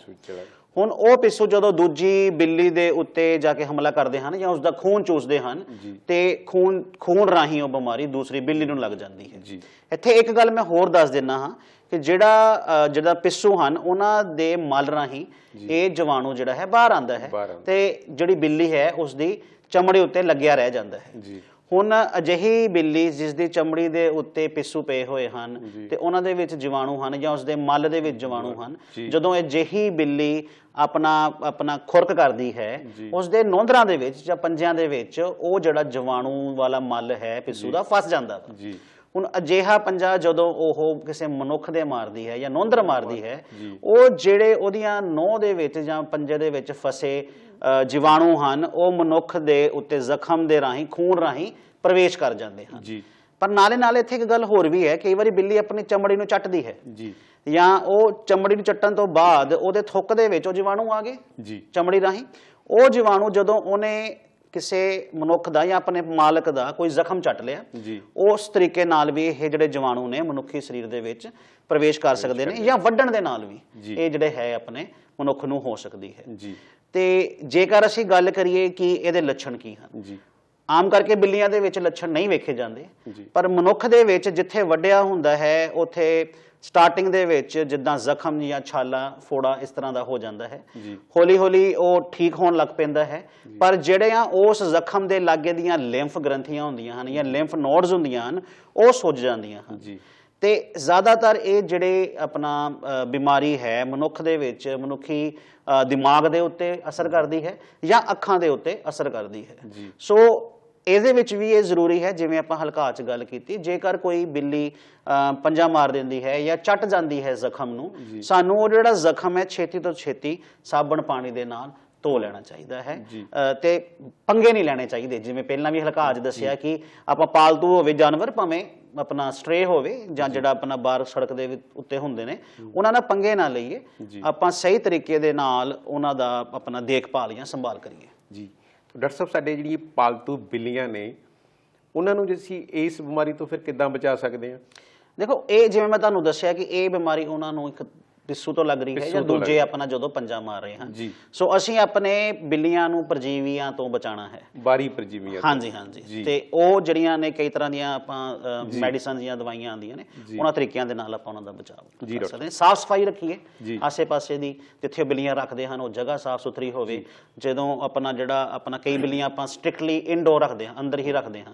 ਹੁਣ ਉਹ ਪਿੱਸੂ ਜਦੋਂ ਦੂਜੀ ਬਿੱਲੀ ਦੇ ਉੱਤੇ ਜਾ ਕੇ ਹਮਲਾ ਕਰਦੇ ਹਨ ਜਾਂ ਉਸ ਦਾ ਖੂਨ ਚੂਸਦੇ ਹਨ ਤੇ ਖੂਨ ਖੂਨ ਰਾਹੀਂ ਉਹ ਬਿਮਾਰੀ ਦੂਸਰੀ ਬਿੱਲੀ ਨੂੰ ਲੱਗ ਜਾਂਦੀ ਹੈ। ਇੱਥੇ ਇੱਕ ਗੱਲ ਮੈਂ ਹੋਰ ਦੱਸ ਦਿੰਨਾ ਹਾਂ ਕਿ ਜਿਹੜਾ ਜਿਹੜਾ ਪਿੱਸੂ ਹਨ ਉਹਨਾਂ ਦੇ ਮਲ ਰਾਹੀਂ ਇਹ ਜੀਵਾਣੂ ਜਿਹੜਾ ਹੈ ਬਾਹਰ ਆਂਦਾ ਹੈ। ਤੇ ਜਿਹੜੀ ਬਿੱਲੀ ਹੈ ਉਸ ਦੀ ਚਮੜੀ ਉੱਤੇ ਲੱਗਿਆ ਰਹਿ ਜਾਂਦਾ ਹੈ। ਜੀ। ਹੁਣ ਅਜਿਹੀ ਬਿੱਲੀ ਜਿਸ ਦੀ ਚਮੜੀ ਦੇ ਉੱਤੇ ਪਿੱਸੂ ਪਏ ਹੋਏ ਹਨ ਤੇ ਉਹਨਾਂ ਦੇ ਵਿੱਚ ਜੀਵਾਣੂ ਹਨ ਜਾਂ ਉਸ ਦੇ ਮਲ ਦੇ ਵਿੱਚ ਜੀਵਾਣੂ ਹਨ ਜਦੋਂ ਅਜਿਹੀ ਬਿੱਲੀ ਆਪਣਾ ਆਪਣਾ ਖੁਰਕ ਕਰਦੀ ਹੈ ਉਸ ਦੇ ਨੋਂਦਰਾਂ ਦੇ ਵਿੱਚ ਜਾਂ ਪੰਜਿਆਂ ਦੇ ਵਿੱਚ ਉਹ ਜਿਹੜਾ ਜੀਵਾਣੂ ਵਾਲਾ ਮਲ ਹੈ ਪਿੱਸੂ ਦਾ ਫਸ ਜਾਂਦਾ ਜੀ। ਹੁਣ ਅਜਿਹਾ ਪੰਜਾ ਜਦੋਂ ਉਹ ਕਿਸੇ ਮਨੁੱਖ ਦੇ ਮਾਰਦੀ ਹੈ ਜਾਂ ਨੋਂਦਰ ਮਾਰਦੀ ਹੈ ਉਹ ਜਿਹੜੇ ਉਹਦੀਆਂ ਨੋਹ ਦੇ ਵਿੱਚ ਜਾਂ ਪੰਜੇ ਦੇ ਵਿੱਚ ਫਸੇ ਜੀਵਾਣੂ ਹਨ ਉਹ ਮਨੁੱਖ ਦੇ ਉੱਤੇ ਜ਼ਖਮ ਦੇ ਰਾਹੀਂ ਖੂਨ ਰਾਹੀਂ ਪ੍ਰਵੇਸ਼ ਕਰ ਜਾਂਦੇ ਹਨ। ਜੀ। ਪਰ ਨਾਲੇ ਨਾਲੇ ਇੱਥੇ ਇੱਕ ਗੱਲ ਹੋਰ ਵੀ ਹੈ ਕਈ ਵਾਰੀ ਬਿੱਲੀ ਆਪਣੀ ਚਮੜੀ ਨੂੰ ਚੱਟਦੀ ਹੈ। ਜੀ। ਜਾਂ ਉਹ ਚਮੜੀ ਨੂੰ ਚੱਟਣ ਤੋਂ ਬਾਅਦ ਉਹਦੇ ਥੁੱਕ ਦੇ ਵਿੱਚ ਉਹ ਜੀਵਾਣੂ ਆ ਗਏ। ਜੀ। ਚਮੜੀ ਰਾਹੀਂ। ਉਹ ਜੀਵਾਣੂ ਜਦੋਂ ਉਹਨੇ ਕਿਸੇ ਮਨੁੱਖ ਦਾ ਜਾਂ ਆਪਣੇ ਮਾਲਕ ਦਾ ਕੋਈ ਜ਼ਖਮ ਚੱਟ ਲਿਆ ਜੀ। ਉਸ ਤਰੀਕੇ ਨਾਲ ਵੀ ਇਹ ਜਿਹੜੇ ਜੀਵਾਣੂ ਨੇ ਮਨੁੱਖੀ ਸਰੀਰ ਦੇ ਵਿੱਚ ਪ੍ਰਵੇਸ਼ ਕਰ ਸਕਦੇ ਨੇ ਜਾਂ ਵੱਢਣ ਦੇ ਨਾਲ ਵੀ। ਇਹ ਜਿਹੜੇ ਹੈ ਆਪਣੇ ਮਨੁੱਖ ਨੂੰ ਹੋ ਸਕਦੀ ਹੈ। ਜੀ। ਤੇ ਜੇਕਰ ਅਸੀਂ ਗੱਲ ਕਰੀਏ ਕਿ ਇਹਦੇ ਲੱਛਣ ਕੀ ਹਨ ਜੀ। ਆਮ ਕਰਕੇ ਬਿੱਲੀਆਂ ਦੇ ਵਿੱਚ ਲੱਛਣ ਨਹੀਂ ਵੇਖੇ ਜਾਂਦੇ। ਪਰ ਮਨੁੱਖ ਦੇ ਵਿੱਚ ਜਿੱਥੇ ਵੱਡਿਆ ਹੁੰਦਾ ਹੈ ਉਥੇ ਸਟਾਰਟਿੰਗ ਦੇ ਵਿੱਚ ਜਿੱਦਾਂ ਜ਼ਖਮ ਜਾਂ ਛਾਲਾ ਫੋੜਾ ਇਸ ਤਰ੍ਹਾਂ ਦਾ ਹੋ ਜਾਂਦਾ ਹੈ। ਜੀ। ਹੌਲੀ ਹੌਲੀ ਉਹ ਠੀਕ ਹੋਣ ਲੱਗ ਪੈਂਦਾ ਹੈ। ਪਰ ਜਿਹੜੇ ਆ ਉਸ ਜ਼ਖਮ ਦੇ ਲਾਗੇ ਦੀਆਂ ਲਿੰਫ ਗ੍ਰੰਥੀਆਂ ਹੁੰਦੀਆਂ ਹਨ ਜਾਂ ਲਿੰਫ ਨੋਡਸ ਹੁੰਦੀਆਂ ਹਨ ਉਹ ਸੁੱਜ ਜਾਂਦੀਆਂ ਹਨ। ਜੀ। ਤੇ ਜ਼ਿਆਦਾਤਰ ਇਹ ਜਿਹੜੇ ਆਪਣਾ ਬਿਮਾਰੀ ਹੈ ਮਨੁੱਖ ਦੇ ਵਿੱਚ ਮਨੁੱਖੀ ਦਿਮਾਗ ਦੇ ਉੱਤੇ ਅਸਰ ਕਰਦੀ ਹੈ ਜਾਂ ਅੱਖਾਂ ਦੇ ਉੱਤੇ ਅਸਰ ਕਰਦੀ ਹੈ। ਸੋ ਇਹਦੇ ਵਿੱਚ ਵੀ ਇਹ ਜ਼ਰੂਰੀ ਹੈ ਜਿਵੇਂ ਆਪਾਂ ਹਲਕਾ ਚ ਗੱਲ ਕੀਤੀ ਜੇਕਰ ਕੋਈ ਬਿੱਲੀ ਪੰਜਾ ਮਾਰ ਦਿੰਦੀ ਹੈ ਜਾਂ ਚੱਟ ਜਾਂਦੀ ਹੈ ਜ਼ਖਮ ਨੂੰ ਸਾਨੂੰ ਉਹ ਜਿਹੜਾ ਜ਼ਖਮ ਹੈ ਛੇਤੀ ਤੋਂ ਛੇਤੀ ਸਾਬਣ ਪਾਣੀ ਦੇ ਨਾਲ ਧੋ ਲੈਣਾ ਚਾਹੀਦਾ ਹੈ। ਤੇ ਪੰਗੇ ਨਹੀਂ ਲੈਣੇ ਚਾਹੀਦੇ। ਜਿਵੇਂ ਪਹਿਲਾਂ ਵੀ ਹਲਕਾ ਚ ਦੱਸਿਆ ਕਿ ਆਪਾਂ ਪਾਲਤੂ ਹੋਵੇ ਜਾਨਵਰ ਭਾਵੇਂ ਆਪਣਾ ਸਟ੍ਰੇ ਹੋਵੇ ਜਾਂ ਜਿਹੜਾ ਆਪਣਾ ਬਾਹਰ ਸੜਕ ਦੇ ਉੱਤੇ ਹੁੰਦੇ ਨੇ ਉਹਨਾਂ ਨਾਲ ਪੰਗੇ ਨਾ ਲਈਏ। ਆਪਾਂ ਸਹੀ ਤਰੀਕੇ ਦੇ ਨਾਲ ਉਹਨਾਂ ਦਾ ਆਪਣਾ ਦੇਖਭਾਲ ਜਾਂ ਸੰਭਾਲ ਕਰੀਏ। ਜੀ। ਡਾਕਟਰ ਸਾਹਿਬ, ਸਾਡੇ ਜਿਹੜੀ ਪਾਲਤੂ ਬਿੱਲੀਆਂ ਨੇ, ਉਹਨਾਂ ਨੂੰ ਜੇ ਅਸੀਂ ਇਸ ਬਿਮਾਰੀ ਤੋਂ ਫਿਰ ਕਿੱਦਾਂ ਬਚਾ ਸਕਦੇ ਹਾਂ? ਦੇਖੋ, ਇਹ ਜਿਵੇਂ ਮੈਂ ਤੁਹਾਨੂੰ ਦੱਸਿਆ ਕਿ ਇਹ ਬਿਮਾਰੀ ਉਹਨਾਂ ਨੂੰ ਇੱਕ ਪਿੱਸੂ ਤੋਂ ਲੱਗ ਰਹੀ ਹੈ ਜਾਂ ਦੂਜੇ ਆਪਣਾ ਜਦੋਂ ਪੰਜਾ ਮਾਰ ਰਹੇ ਜੀ। ਸੋ ਅਸੀਂ ਆਪਣੇ ਬਿੱਲੀਆਂ ਨੂੰ ਪਰਜੀਵੀਆਂ ਤੋਂ ਬਚਾਉਣਾ ਹੈ। ਬਾਰੀ ਪਰਜੀਵੀਆਂ। ਹਾਂਜੀ ਹਾਂਜੀ। ਤੇ ਉਹ ਜਿਹੜੀਆਂ ਨੇ ਕਈ ਤਰ੍ਹਾਂ ਦੀਆਂ ਆਪਾਂ ਮੈਡੀਸਨ ਦੀਆਂ ਦਵਾਈਆਂ ਆਉਂਦੀਆਂ ਨੇ ਉਹਨਾਂ ਤਰੀਕਿਆਂ ਦੇ ਨਾਲ ਆਪਾਂ ਉਹਨਾਂ ਦਾ ਬਚਾਅ ਕਰ ਸਕਦੇ ਹਾਂ। ਸਾਫ਼ ਸਫ਼ਾਈ ਰੱਖੀਏ। ਆਸੇ-ਪਾਸੇ ਦੀ ਜਿੱਥੇ ਬਿੱਲੀਆਂ ਰੱਖਦੇ ਹਨ ਉਹ ਜਗ੍ਹਾ ਸਾਫ਼ ਸੁਥਰੀ ਹੋਵੇ। ਜਦੋਂ ਆਪਣਾ ਜਿਹੜਾ ਆਪਣਾ ਕਈ ਬਿੱਲੀਆਂ ਆਪਾਂ ਸਟ੍ਰਿਕਟਲੀ ਇਨਡੋਰ ਰੱਖਦੇ ਹਾਂ ਅੰਦਰ ਹੀ ਰੱਖਦੇ ਹਾਂ।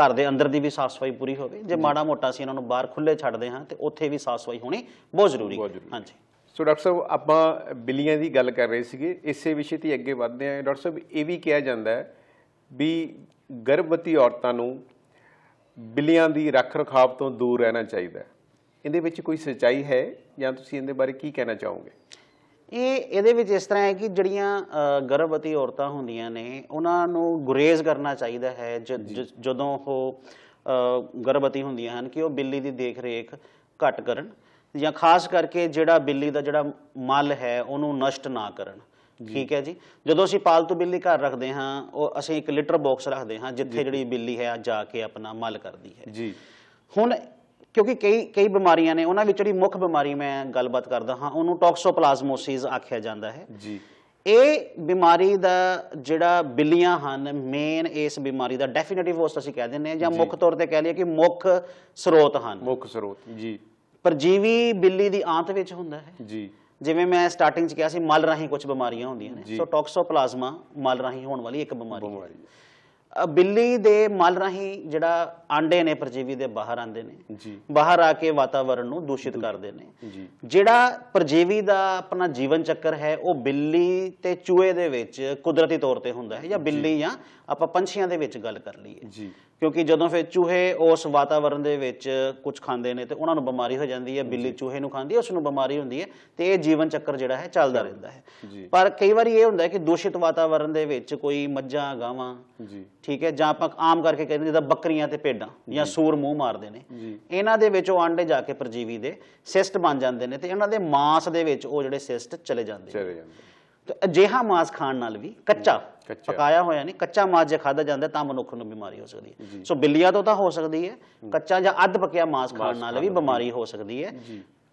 ਘਰ ਦੇ ਅੰਦਰ ਦੀ ਵੀ ਸਾਫ਼ ਸਫ਼ਾਈ ਪੂਰੀ ਹੋਵੇ। ਜੇ ਮਾੜਾ ਮੋਟਾ ਅਸੀਂ ਇਹਨਾਂ ਨੂੰ ਬਾਹਰ ਖੁੱਲੇ ਛੱਡਦੇ ਹਾਂ ਤੇ ਉੱਥੇ ਵੀ ਸਾਫ਼ ਸਫ਼ਾਈ ਹੋਣੀ ਬਹੁਤ ਜ਼ਰੂਰੀ ਹੈ। ਹਾਂਜੀ। ਸੋ ਡਾਕਟਰ ਸਾਹਿਬ ਆਪਾਂ ਬਿੱਲੀਆਂ ਦੀ ਗੱਲ ਕਰ ਰਹੇ ਸੀਗੇ ਇਸੇ ਵਿਸ਼ੇ ਤੇ ਅੱਗੇ ਵਧਦੇ ਹਾਂ। ਡਾਕਟਰ ਸਾਹਿਬ ਇਹ ਵੀ ਕਿਹਾ ਜਾਂਦਾ ਹੈ ਵੀ ਗਰਭਵਤੀ ਔਰਤਾਂ ਨੂੰ ਬਿੱਲੀਆਂ ਦੀ ਰੱਖ ਰਖਾਵ ਤੋਂ ਦੂਰ ਰਹਿਣਾ ਚਾਹੀਦਾ ਹੈ। ਇਹਦੇ ਵਿੱਚ ਕੋਈ ਸੱਚਾਈ ਹੈ ਜਾਂ ਤੁਸੀਂ ਇਹਦੇ ਬਾਰੇ ਕੀ ਕਹਿਣਾ ਚਾਹੋਗੇ? ਇਹ ਇਹਦੇ ਵਿੱਚ ਇਸ ਤਰ੍ਹਾਂ ਹੈ ਕਿ ਜਿਹੜੀਆਂ ਗਰਭਵਤੀ ਔਰਤਾਂ ਹੁੰਦੀਆਂ ਨੇ ਉਹਨਾਂ ਨੂੰ ਗੁਰੇਜ਼ ਕਰਨਾ ਚਾਹੀਦਾ ਹੈ। ਜਦੋਂ ਉਹ ਗਰਭਵਤੀ ਹੁੰਦੀਆਂ ਹਨ ਕਿ ਉਹ ਬਿੱਲੀ ਦੀ ਦੇਖ-ਰੇਖ ਘੱਟ ਕਰਨ। ਜਾਂ ਖਾਸ ਕਰਕੇ ਜਿਹੜਾ ਬਿੱਲੀ ਦਾ ਜਿਹੜਾ ਮਲ ਹੈ ਉਹਨੂੰ ਨਸ਼ਟ ਨਾ ਕਰਨ। ਠੀਕ ਹੈ ਜੀ? ਜਦੋਂ ਅਸੀਂ ਪਾਲਤੂ ਬਿੱਲੀ ਘਰ ਰੱਖਦੇ ਹਾਂ ਉਹ ਅਸੀਂ ਇੱਕ ਲਿਟਰ ਬਾਕਸ ਰੱਖਦੇ ਹਾਂ ਜਿੱਥੇ ਜਿਹੜੀ ਬਿੱਲੀ ਹੈ ਜਾ ਕੇ ਆਪਣਾ ਮਲ ਕਰਦੀ ਹੈ। ਜੀ। ਹੁਣ ਕਿਉਂਕਿ ਕਈ ਕਈ ਬਿਮਾਰੀਆਂ ਨੇ ਉਹਨਾਂ ਵਿੱਚ ਜਿਹੜੀ ਮੁੱਖ ਬਿਮਾਰੀ ਮੈਂ ਗੱਲਬਾਤ ਕਰਦਾ ਹਾਂ ਉਹਨੂੰ ਟੌਕਸੋਪਲਾਜ਼ਮੋਸਿਸ ਆਖਿਆ ਜਾਂਦਾ ਹੈ। ਜੀ। ਇਹ ਬਿਮਾਰੀ ਦਾ ਜਿਹੜਾ ਬਿੱਲੀਆਂ ਹਨ ਮੇਨ ਇਸ ਬਿਮਾਰੀ ਦਾ ਡੈਫੀਨਿਟਿਵ ਹੋਸਟ ਅਸੀਂ ਕਹਿ ਦਿੰਦੇ ਹਾਂ ਜਾਂ। ਮੁੱਖ ਤੌਰ ਤੇ ਕਹਿ ਲਈਏ ਕਿ ਮੁੱਖ ਸਰੋਤ ਹਨ। ਮੁੱਖ ਸਰੋਤ ਜੀ। ਪਰਜੀਵੀ ਬਿੱਲੀ ਦੀ ਆਂਤ ਵਿੱਚ ਹੁੰਦਾ ਹੈ। ਜੀ। ਜਿਵੇਂ ਮੈਂ ਸਟਾਰਟਿੰਗ 'ਚ ਕਿਹਾ ਸੀ ਮਲ ਰਾਹੀਂ ਕੁਝ ਬਿਮਾਰੀਆਂ ਹੁੰਦੀਆਂ ਨੇ। ਸੋ ਟੌਕਸੋਪਲਾਜ਼ਮਾ ਮਲ ਰਾਹੀਂ ਹੋਣ ਵਾਲੀ ਇੱਕ ਬਿਮਾਰੀ ਹੈ। ਬਿਮਾਰੀ ਬਿੱਲੀ ਦੇ ਮਲ ਰਾਹੀਂ ਜਿਹੜਾ ਆਂਡੇ ਨੇ ਪਰਜੀਵੀ ਦੇ ਬਾਹਰ ਆਉਂਦੇ ਨੇ। ਜੀ। ਬਾਹਰ ਆ ਕੇ ਵਾਤਾਵਰਣ ਨੂੰ ਦੂਸ਼ਿਤ ਕਰਦੇ ਨੇ। ਜੀ। ਜਿਹੜਾ ਪਰਜੀਵੀ ਦਾ ਆਪਣਾ ਜੀਵਨ ਚੱਕਰ ਹੈ ਉਹ ਬਿੱਲੀ ਤੇ ਚੂਹੇ ਦੇ ਵਿੱਚ ਕੁਦਰਤੀ ਤੌਰ ਤੇ ਹੁੰਦਾ ਹੈ ਜਾਂ ਬਿੱਲੀ ਜਾਂ ਆਪਾਂ ਪੰਛੀਆਂ ਦੇ ਵਿੱਚ ਗੱਲ ਕਰ ਲਈਏ। ਜੀ। ਕਿਉਂਕਿ ਜਦੋਂ ਫਿਰ ਚੂਹੇ ਉਸ ਵਾਤਾਵਰਣ ਦੇ ਵਿੱਚ ਕੁਝ ਖਾਂਦੇ ਨੇ ਤੇ ਉਹਨਾਂ ਨੂੰ ਬਿਮਾਰੀ ਹੋ ਜਾਂਦੀ ਹੈ ਬਿੱਲੀ ਚੂਹੇ ਨੂੰ ਖਾਂਦੀ ਹੈ ਉਸ ਨੂੰ ਬਿਮਾਰੀ ਹੁੰਦੀ ਹੈ ਤੇ ਇਹ ਜੀਵਨ ਚੱਕਰ ਜਿਹੜਾ ਹੈ ਚੱਲਦਾ ਰਹਿੰਦਾ ਹੈ। ਪਰ ਕਈ ਵਾਰੀ ਇਹ ਹੁੰਦਾ ਹੈ ਕਿ ਦੂਸ਼ਿਤ ਵਾਤਾਵਰਣ ਦੇ ਵਿੱਚ ਕੋਈ ਮੱਝਾਂ ਗਾਵਾਂ ਜੀ। ਠੀਕ ਹੈ ਜਾਂ ਆਪਾਂ ਆਮ ਕਰਕੇ ਕਹਿੰਦੇ ਜਿੱਦਾਂ ਬੱਕਰੀਆਂ ਤੇ ਭੇਡਾਂ ਜਾਂ ਸੂਰ ਮੂੰਹ ਮਾਰਦੇ ਨੇ। ਇਹਨਾਂ ਦੇ ਵਿੱਚ ਉਹ ਆਂਡੇ ਜਾ ਕੇ ਪਰਜੀਵੀ ਦੇ ਸਿਸਟ ਬਣ ਜਾਂਦੇ ਨੇ ਤੇ ਇਹਨਾਂ ਦੇ ਮਾਂਸ ਦੇ ਵਿੱਚ ਉਹ ਜਿਹੜੇ ਸਿਸਟ ਚਲੇ ਜਾਂਦੇ ਨੇ। ਚਲੇ ਜਾਂਦੇ ਤੇ ਅਜਿਹਾ ਮਾਂਸ ਖਾਣ ਨਾਲ ਵੀ ਕੱਚਾ ਕੱਚਾ। ਪਕਾਇਆ ਹੋਇਆ ਨਹੀਂ ਕੱਚਾ ਮਾਂਸ ਜੇ ਖਾਦਾ ਜਾਂਦਾ ਤਾਂ ਮਨੁੱਖ ਨੂੰ ਬਿਮਾਰੀ ਹੋ ਸਕਦੀ ਹੈ। ਸੋ ਬਿੱਲੀਆਂ ਤੋਂ ਤਾਂ ਹੋ ਸਕਦੀ ਹੈ ਕੱਚਾ ਜਾਂ ਅੱਧ ਪੱਕਿਆ ਮਾਂਸ ਖਾਣ ਨਾਲ ਵੀ ਬਿਮਾਰੀ ਹੋ ਸਕਦੀ ਹੈ।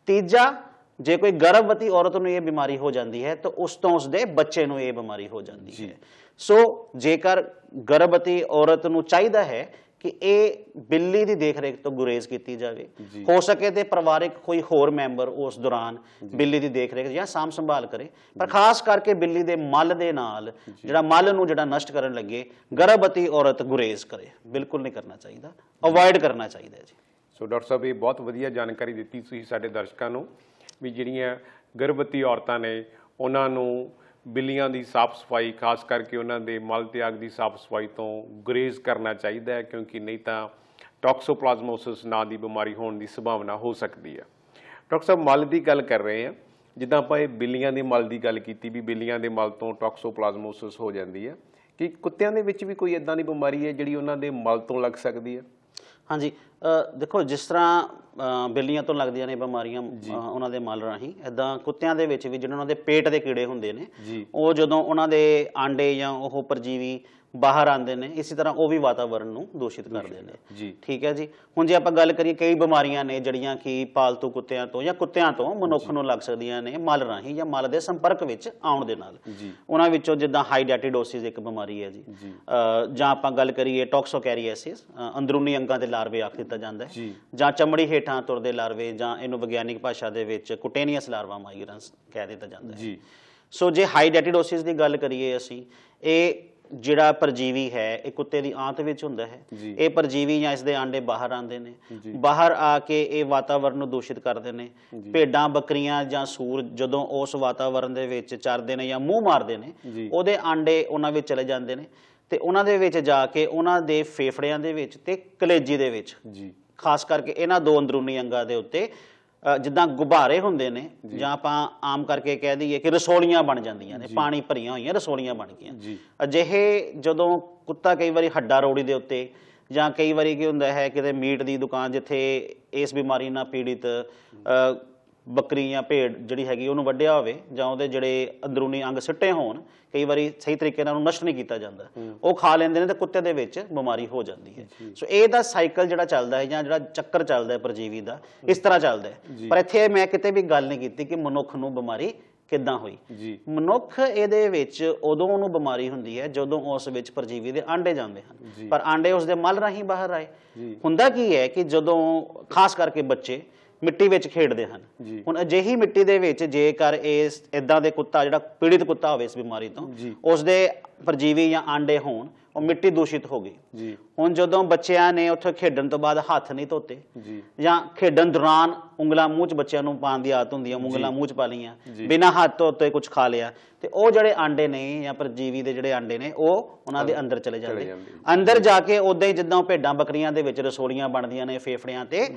ਤੀਜਾ ਜੇ ਕੋਈ ਗਰਭਵਤੀ ਔਰਤ ਨੂੰ ਇਹ ਬਿਮਾਰੀ ਹੋ ਜਾਂਦੀ ਹੈ ਤਾਂ ਉਸ ਤੋਂ ਉਸਦੇ ਬੱਚੇ ਨੂੰ ਇਹ ਬਿਮਾਰੀ ਹੋ ਜਾਂਦੀ ਹੈ। ਸੋ ਜੇਕਰ ਗਰਭਵਤੀ ਔਰਤ ਨੂੰ ਚਾਹੀਦਾ ਹੈ ਕਿ ਇਹ ਬਿੱਲੀ ਦੀ ਦੇਖਰੇਖ ਤੋਂ ਗੁਰੇਜ਼ ਕੀਤੀ ਜਾਵੇ। ਹੋ ਸਕੇ ਤੇ ਪਰਿਵਾਰਕ ਕੋਈ ਹੋਰ ਮੈਂਬਰ ਉਸ ਦੌਰਾਨ ਬਿੱਲੀ ਦੀ ਦੇਖਰੇਖ ਜਾਂ ਸਾਂਭ ਸੰਭਾਲ ਕਰੇ। ਪਰ ਖਾਸ ਕਰਕੇ ਬਿੱਲੀ ਦੇ ਮਲ ਦੇ ਨਾਲ ਜਿਹੜਾ ਮਲ ਨੂੰ ਜਿਹੜਾ ਨਸ਼ਟ ਕਰਨ ਲੱਗੇ ਗਰਭਵਤੀ ਔਰਤ ਗੁਰੇਜ਼ ਕਰੇ। ਬਿਲਕੁਲ ਨਹੀਂ ਕਰਨਾ ਚਾਹੀਦਾ। ਅਵੋਇਡ ਕਰਨਾ ਚਾਹੀਦਾ ਜੀ। ਸੋ ਡਾਕਟਰ ਸਾਹਿਬ ਇਹ ਬਹੁਤ ਵਧੀਆ ਜਾਣਕਾਰੀ ਦਿੱਤੀ ਤੁਸੀਂ ਸਾਡੇ ਦਰਸ਼ਕਾਂ ਨੂੰ ਵੀ ਜਿਹੜੀਆਂ ਗਰਭਵਤੀ ਔਰਤਾਂ ਨੇ ਉਹਨਾਂ ਨੂੰ ਬਿੱਲੀਆਂ ਦੀ ਸਾਫ਼ ਸਫ਼ਾਈ, ਖਾਸ ਕਰਕੇ ਉਹਨਾਂ ਦੇ ਮਲ ਤਿਆਗ ਦੀ ਸਾਫ਼ ਸਫ਼ਾਈ ਤੋਂ ਗੁਰੇਜ਼ ਕਰਨਾ ਚਾਹੀਦਾ ਹੈ, ਕਿਉਂਕਿ ਨਹੀਂ ਤਾਂ ਟੌਕਸੋਪਲਾਜ਼ਮੋਸਿਸ ਨਾਂ ਦੀ ਬਿਮਾਰੀ ਹੋਣ ਦੀ ਸੰਭਾਵਨਾ ਹੋ ਸਕਦੀ ਹੈ। ਡਾਕਟਰ ਸਾਹਿਬ, ਮਲ ਦੀ ਗੱਲ ਕਰ ਰਹੇ ਹਾਂ। ਜਿੱਦਾਂ ਆਪਾਂ ਇਹ ਬਿੱਲੀਆਂ ਦੇ ਮਲ ਦੀ ਗੱਲ ਕੀਤੀ ਵੀ ਬਿੱਲੀਆਂ ਦੇ ਮਲ ਤੋਂ ਟੌਕਸੋਪਲਾਜ਼ਮੋਸਿਸ ਹੋ ਜਾਂਦੀ ਹੈ, ਕਿ ਕੁੱਤਿਆਂ ਦੇ ਵਿੱਚ ਵੀ ਕੋਈ ਇਦਾਂ ਦੀ ਬਿਮਾਰੀ ਹੈ ਜਿਹੜੀ ਉਹਨਾਂ ਦੇ ਮਲ ਤੋਂ ਲੱਗ ਸਕਦੀ ਹੈ? ਹਾਂਜੀ ਦੇਖੋ ਜਿਸ ਤਰ੍ਹਾਂ ਬਿੱਲੀਆਂ ਤੋਂ ਲੱਗਦੀਆਂ ਨੇ ਬਿਮਾਰੀਆਂ ਉਹਨਾਂ ਦੇ ਮਲ ਰਾਹੀਂ ਐਦਾਂ ਕੁੱਤਿਆਂ ਦੇ ਵਿੱਚ ਵੀ ਜਿਹਨਾਂ ਉਹਨਾਂ ਦੇ ਪੇਟ ਦੇ ਕੀੜੇ ਹੁੰਦੇ ਨੇ। ਉਹ ਜਦੋਂ ਉਹਨਾਂ ਦੇ ਆਂਡੇ ਜਾਂ ਉਹ ਪਰਜੀਵੀ ਬਾਹਰ ਆਉਂਦੇ ਨੇ ਇਸੇ ਤਰ੍ਹਾਂ ਉਹ ਵੀ ਵਾਤਾਵਰਣ ਨੂੰ ਦੂਸ਼ਿਤ ਕਰਦੇ ਨੇ। ਜੀ। ਠੀਕ ਹੈ ਜੀ? ਹੁਣ ਜੇ ਆਪਾਂ ਗੱਲ ਕਰੀਏ ਕਈ ਬਿਮਾਰੀਆਂ ਨੇ ਜਿਹੜੀਆਂ ਕਿ ਪਾਲਤੂ ਕੁੱਤਿਆਂ ਤੋਂ ਜਾਂ ਕੁੱਤਿਆਂ ਤੋਂ ਮਨੁੱਖ ਨੂੰ ਲੱਗ ਸਕਦੀਆਂ ਨੇ ਮਲ ਰਾਹੀਂ ਜਾਂ ਮਲ ਦੇ ਸੰਪਰਕ ਵਿੱਚ ਆਉਣ ਦੇ ਨਾਲ। ਉਹਨਾਂ ਵਿੱਚੋਂ ਜਿੱਦਾਂ ਹਾਈਡੈਟਿਡੋਸਿਸ ਇੱਕ ਬਿਮਾਰੀ ਹੈ ਜੀ। ਜੀ। ਆਪਾਂ ਗੱਲ ਕਰੀਏ ਟੌਕਸੋਕੈਰੀਐਸਿਸ ਅੰਦਰੂਨੀ ਅੰਗਾਂ ਦੇ ਲਾਰਵੇ ਆਖ ਦਿੱਤਾ ਜਾਂਦਾ ਹੈ। ਜੀ। ਚਮੜੀ ਹੇਠਾਂ ਤੁਰਦੇ ਲਾਰਵੇ ਜਾਂ ਇਹਨੂੰ ਵਿਗਿਆਨਿਕ ਭਾਸ਼ਾ ਦੇ ਵਿੱਚ ਕੁਟੇਨੀਅਸ ਲਾਰਵਾ ਮਾਈਗਰੈਂਸ ਕਹਿ ਦਿੱਤਾ ਜਾਂਦਾ ਹੈ। ਜੀ। ਸੋ ਜੇ ਹਾਈਡੈਟਿਡੋਸਿਸ ਦੀ ਗੱਲ ਕਰੀਏ ਅਸੀਂ ਇਹ ਜਿਹੜਾ ਪਰਜੀਵੀ ਹੈ ਇਹ ਕੁੱਤੇ ਦੀ ਆਂਤ ਵਿੱਚ ਹੁੰਦਾ ਹੈ। ਇਹ ਪਰਜੀਵੀ ਜਾਂ ਇਸ ਦੇ ਆਂਡੇ ਬਾਹਰ ਆਉਂਦੇ ਨੇ। ਬਾਹਰ ਆ ਕੇ ਇਹ ਵਾਤਾਵਰਣ ਨੂੰ ਦੂਸ਼ਿਤ ਕਰਦੇ ਨੇ। ਭੇਡਾਂ ਬੱਕਰੀਆਂ ਜਾਂ ਸੂਰ ਜਦੋਂ ਉਸ ਵਾਤਾਵਰਣ ਦੇ ਵਿੱਚ ਚਰਦੇ ਨੇ ਜਾਂ ਮੂੰਹ ਮਾਰਦੇ ਨੇ। ਉਹਦੇ ਆਂਡੇ ਉਹਨਾਂ ਵਿੱਚ ਚਲੇ ਜਾਂਦੇ ਨੇ। ਤੇ ਉਹਨਾਂ ਦੇ ਵਿੱਚ ਜਾ ਕੇ ਉਹਨਾਂ ਦੇ ਫੇਫੜਿਆਂ ਦੇ ਵਿੱਚ ਤੇ ਕਲੇਜੀ ਦੇ ਵਿੱਚ। ਜੀ। ਖਾਸ ਕਰਕੇ ਇਹਨਾਂ ਦੋ ਅੰਦਰੂਨੀ ਅੰਗਾਂ ਦੇ ਉੱਤੇ ਜਿੱਦਾਂ ਗੁਬਾਰੇ ਹੁੰਦੇ ਨੇ ਜਾਂ। ਆਪਾਂ ਆਮ ਕਰਕੇ ਕਹਿ ਦਈਏ ਕਿ ਰਸੋਲੀਆਂ ਬਣ ਜਾਂਦੀਆਂ ਨੇ ਪਾਣੀ ਭਰੀਆਂ ਹੋਈਆਂ ਰਸੋਲੀਆਂ ਬਣ ਗਈਆਂ। ਅਜਿਹੇ ਜਦੋਂ ਕੁੱਤਾ ਕਈ ਵਾਰੀ ਹੱਡਾ ਰੋੜੀ ਦੇ ਉੱਤੇ ਜਾਂ ਕਈ ਵਾਰੀ ਕੀ ਹੁੰਦਾ ਹੈ ਕਿਤੇ ਮੀਟ ਦੀ ਦੁਕਾਨ ਜਿੱਥੇ ਇਸ ਬਿਮਾਰੀ ਨਾਲ ਪੀੜਿਤ ਬੱਕਰੀ ਜਾਂ ਭੇਡ ਜਿਹੜੀ ਹੈਗੀ ਉਹਨੂੰ ਵੱਢਿਆ ਹੋਵੇ ਜਾਂ ਉਹਦੇ ਜਿਹੜੇ ਅੰਦਰੂਨੀ ਅੰਗ ਸਿੱਟੇ ਹੋਣ ਕਈ ਵਾਰੀ ਸਹੀ ਤਰੀਕੇ ਨਾਲ ਉਹਨੂੰ ਨਸ਼ਟ ਨਹੀਂ ਕੀਤਾ ਜਾਂਦਾ। ਉਹ ਖਾ ਲੈਂਦੇ ਨੇ ਤੇ ਕੁੱਤੇ ਦੇ ਵਿੱਚ ਬਿਮਾਰੀ ਹੋ ਜਾਂਦੀ ਹੈ। ਸੋ ਇਹ ਦਾ ਸਾਈਕਲ ਜਿਹੜਾ ਚੱਲਦਾ ਹੈ ਜਾਂ ਜਿਹੜਾ ਚੱਕਰ ਚੱਲਦਾ ਹੈ ਪਰਜੀਵੀ ਦਾ ਇਸ ਤਰ੍ਹਾਂ ਚੱਲਦਾ ਹੈ। ਪਰ ਇੱਥੇ ਮੈਂ ਕਿਤੇ ਵੀ ਗੱਲ ਨਹੀਂ ਕੀਤੀ ਕਿ ਮਨੁੱਖ ਨੂੰ ਬਿਮਾਰੀ ਕਿੱਦਾਂ ਹੋਈ। ਮਨੁੱਖ ਇਹਦੇ ਵਿੱਚ ਉਦੋਂ ਉਹਨੂੰ ਬਿਮਾਰੀ ਹੁੰਦੀ ਹੈ ਜਦੋਂ ਉਸ ਵਿੱਚ ਪਰਜੀਵੀ ਦੇ ਆਂਡੇ ਜਾਂਦੇ ਹਨ। ਪਰ ਆਂਡੇ ਉਸ ਦੇ ਮਲ ਰਾਹੀਂ ਬਾਹਰ ਆਏ। ਹੁੰਦਾ ਕੀ ਹੈ ਕਿ ਜਦੋਂ ਖਾਸ ਕਰਕੇ ਬੱਚੇ ਮਿੱਟੀ ਵਿੱਚ ਖੇਡਦੇ ਹਨ। ਹੁਣ ਅਜਿਹੀ ਮਿੱਟੀ ਦੇ ਵਿੱਚ ਜੇਕਰ ਇਸ ਇਦਾਂ ਦੇ ਕੁੱਤਾ ਜਿਹੜਾ ਪੀੜਿਤ ਕੁੱਤਾ ਹੋਵੇ ਇਸ ਬਿਮਾਰੀ ਤੋਂ। ਉਸ ਦੇ ਪਰਜੀਵੀ ਜਾਂ ਆਂਡੇ ਹੋਣ ਉਹ ਮਿੱਟੀ ਦੂਸ਼ਿਤ ਹੋ ਗਈ। ਜੀ। ਹੁਣ ਜਦੋਂ ਬੱਚਿਆਂ ਨੇ ਉੱਥੇ ਖੇਡਣ ਤੋਂ ਬਾਅਦ ਹੱਥ ਨਹੀਂ ਧੋਤੇ ਜੀ। ਜਾਂ ਖੇਡਣ ਦੌਰਾਨ ਉਂਗਲਾਂ ਮੂੰਹ 'ਚ ਬੱਚਿਆਂ ਨੂੰ ਪਾਉਣ ਦੀ ਆਦਤ ਹੁੰਦੀ ਹੈ ਉਂਗਲਾਂ ਮੂੰਹ 'ਚ ਪਾ ਲਈਆਂ ਬਿਨਾਂ ਹੱਥ ਧੋਤੇ ਕੁਝ ਖਾ ਲਿਆ। ਤੇ ਉਹ ਜਿਹੜੇ ਆਂਡੇ ਨੇ ਜਾਂ ਪਰਜੀਵੀ ਦੇ ਜਿਹੜੇ ਆਂਡੇ ਨੇ ਉਹ ਉਹਨਾਂ ਦੇ ਅੰਦਰ ਚਲੇ ਜਾਂਦੇ। ਅੰਦਰ ਜਾ ਕੇ ਉਦਾਂ ਹੀ ਜਿੱਦਾਂ ਭੇਡਾਂ ਬੱਕਰੀਆਂ ਦੇ ਵਿੱਚ ਰਸੋਲੀਆਂ ਬਣਦੀਆਂ ਨੇ ਫੇਫੜਿਆਂ ਤੇ।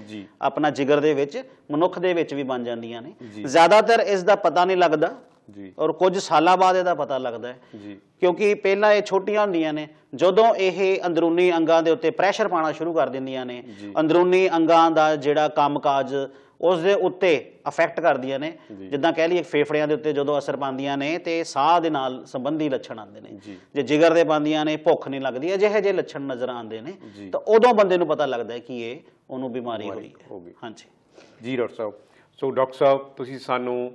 ਆਪਣਾ ਜਿਗਰ ਦੇ ਵਿੱਚ ਮਨੁੱਖ ਦੇ ਵਿੱਚ ਵੀ ਬਣ ਜਾਂਦੀਆਂ ਨੇ। ਜ਼ਿਆਦਾਤਰ ਇਸ ਦਾ ਪਤਾ ਨਹੀਂ ਲੱਗਦਾ ਜੀ। ਔਰ ਕੁਝ ਸਾਲਾਂ ਬਾਅਦ ਇਹਦਾ ਪਤਾ ਲੱਗਦਾ ਹੈ। ਜੀ। ਕਿਉਂਕਿ ਪਹਿਲਾਂ ਇਹ ਛੋਟੀਆਂ ਹੁੰਦੀਆਂ ਨੇ ਜਦੋਂ ਇਹ ਅੰਦਰੂਨੀ ਅੰਗਾਂ ਦੇ ਉੱਤੇ ਪ੍ਰੈਸ਼ਰ ਪਾਣਾ ਸ਼ੁਰੂ ਕਰ ਦਿੰਦੀਆਂ ਨੇ ਅੰਦਰੂਨੀ ਅੰਗਾਂ ਦਾ ਜਿਹੜਾ ਕੰਮਕਾਜ ਉਸ ਦੇ ਉੱਤੇ ਅਫੈਕਟ ਕਰਦੀਆਂ ਨੇ। ਜਿੱਦਾਂ ਕਹਿ ਲਈਏ ਫੇਫੜਿਆਂ ਦੇ ਉੱਤੇ ਜਦੋਂ ਅਸਰ ਪਾਉਂਦੀਆਂ ਨੇ ਤੇ ਸਾਹ ਦੇ ਨਾਲ ਸੰਬੰਧੀ ਲੱਛਣ ਆਉਂਦੇ ਨੇ। ਜੀ। ਜੇ ਜਿਗਰ ਦੇ ਪਾਉਂਦੀਆਂ ਨੇ ਭੁੱਖ ਨਹੀਂ ਲੱਗਦੀ ਅਜਿਹੇ ਜਿਹੇ ਲੱਛਣ ਨਜ਼ਰ ਆਉਂਦੇ ਨੇ ਜੀ। ਤਾਂ ਉਦੋਂ ਬੰਦੇ ਨੂੰ ਪਤਾ ਲੱਗਦਾ ਹੈ ਕਿ ਇਹ ਉਹਨੂੰ ਬਿਮਾਰੀ ਹੋਈ ਹੋ। ਹਾਂਜੀ। ਜੀ ਡਾਕਟਰ ਸਾਹਿਬ। ਸੋ ਡਾਕਟਰ ਸਾਹਿਬ ਤੁਸੀਂ ਸਾਨੂੰ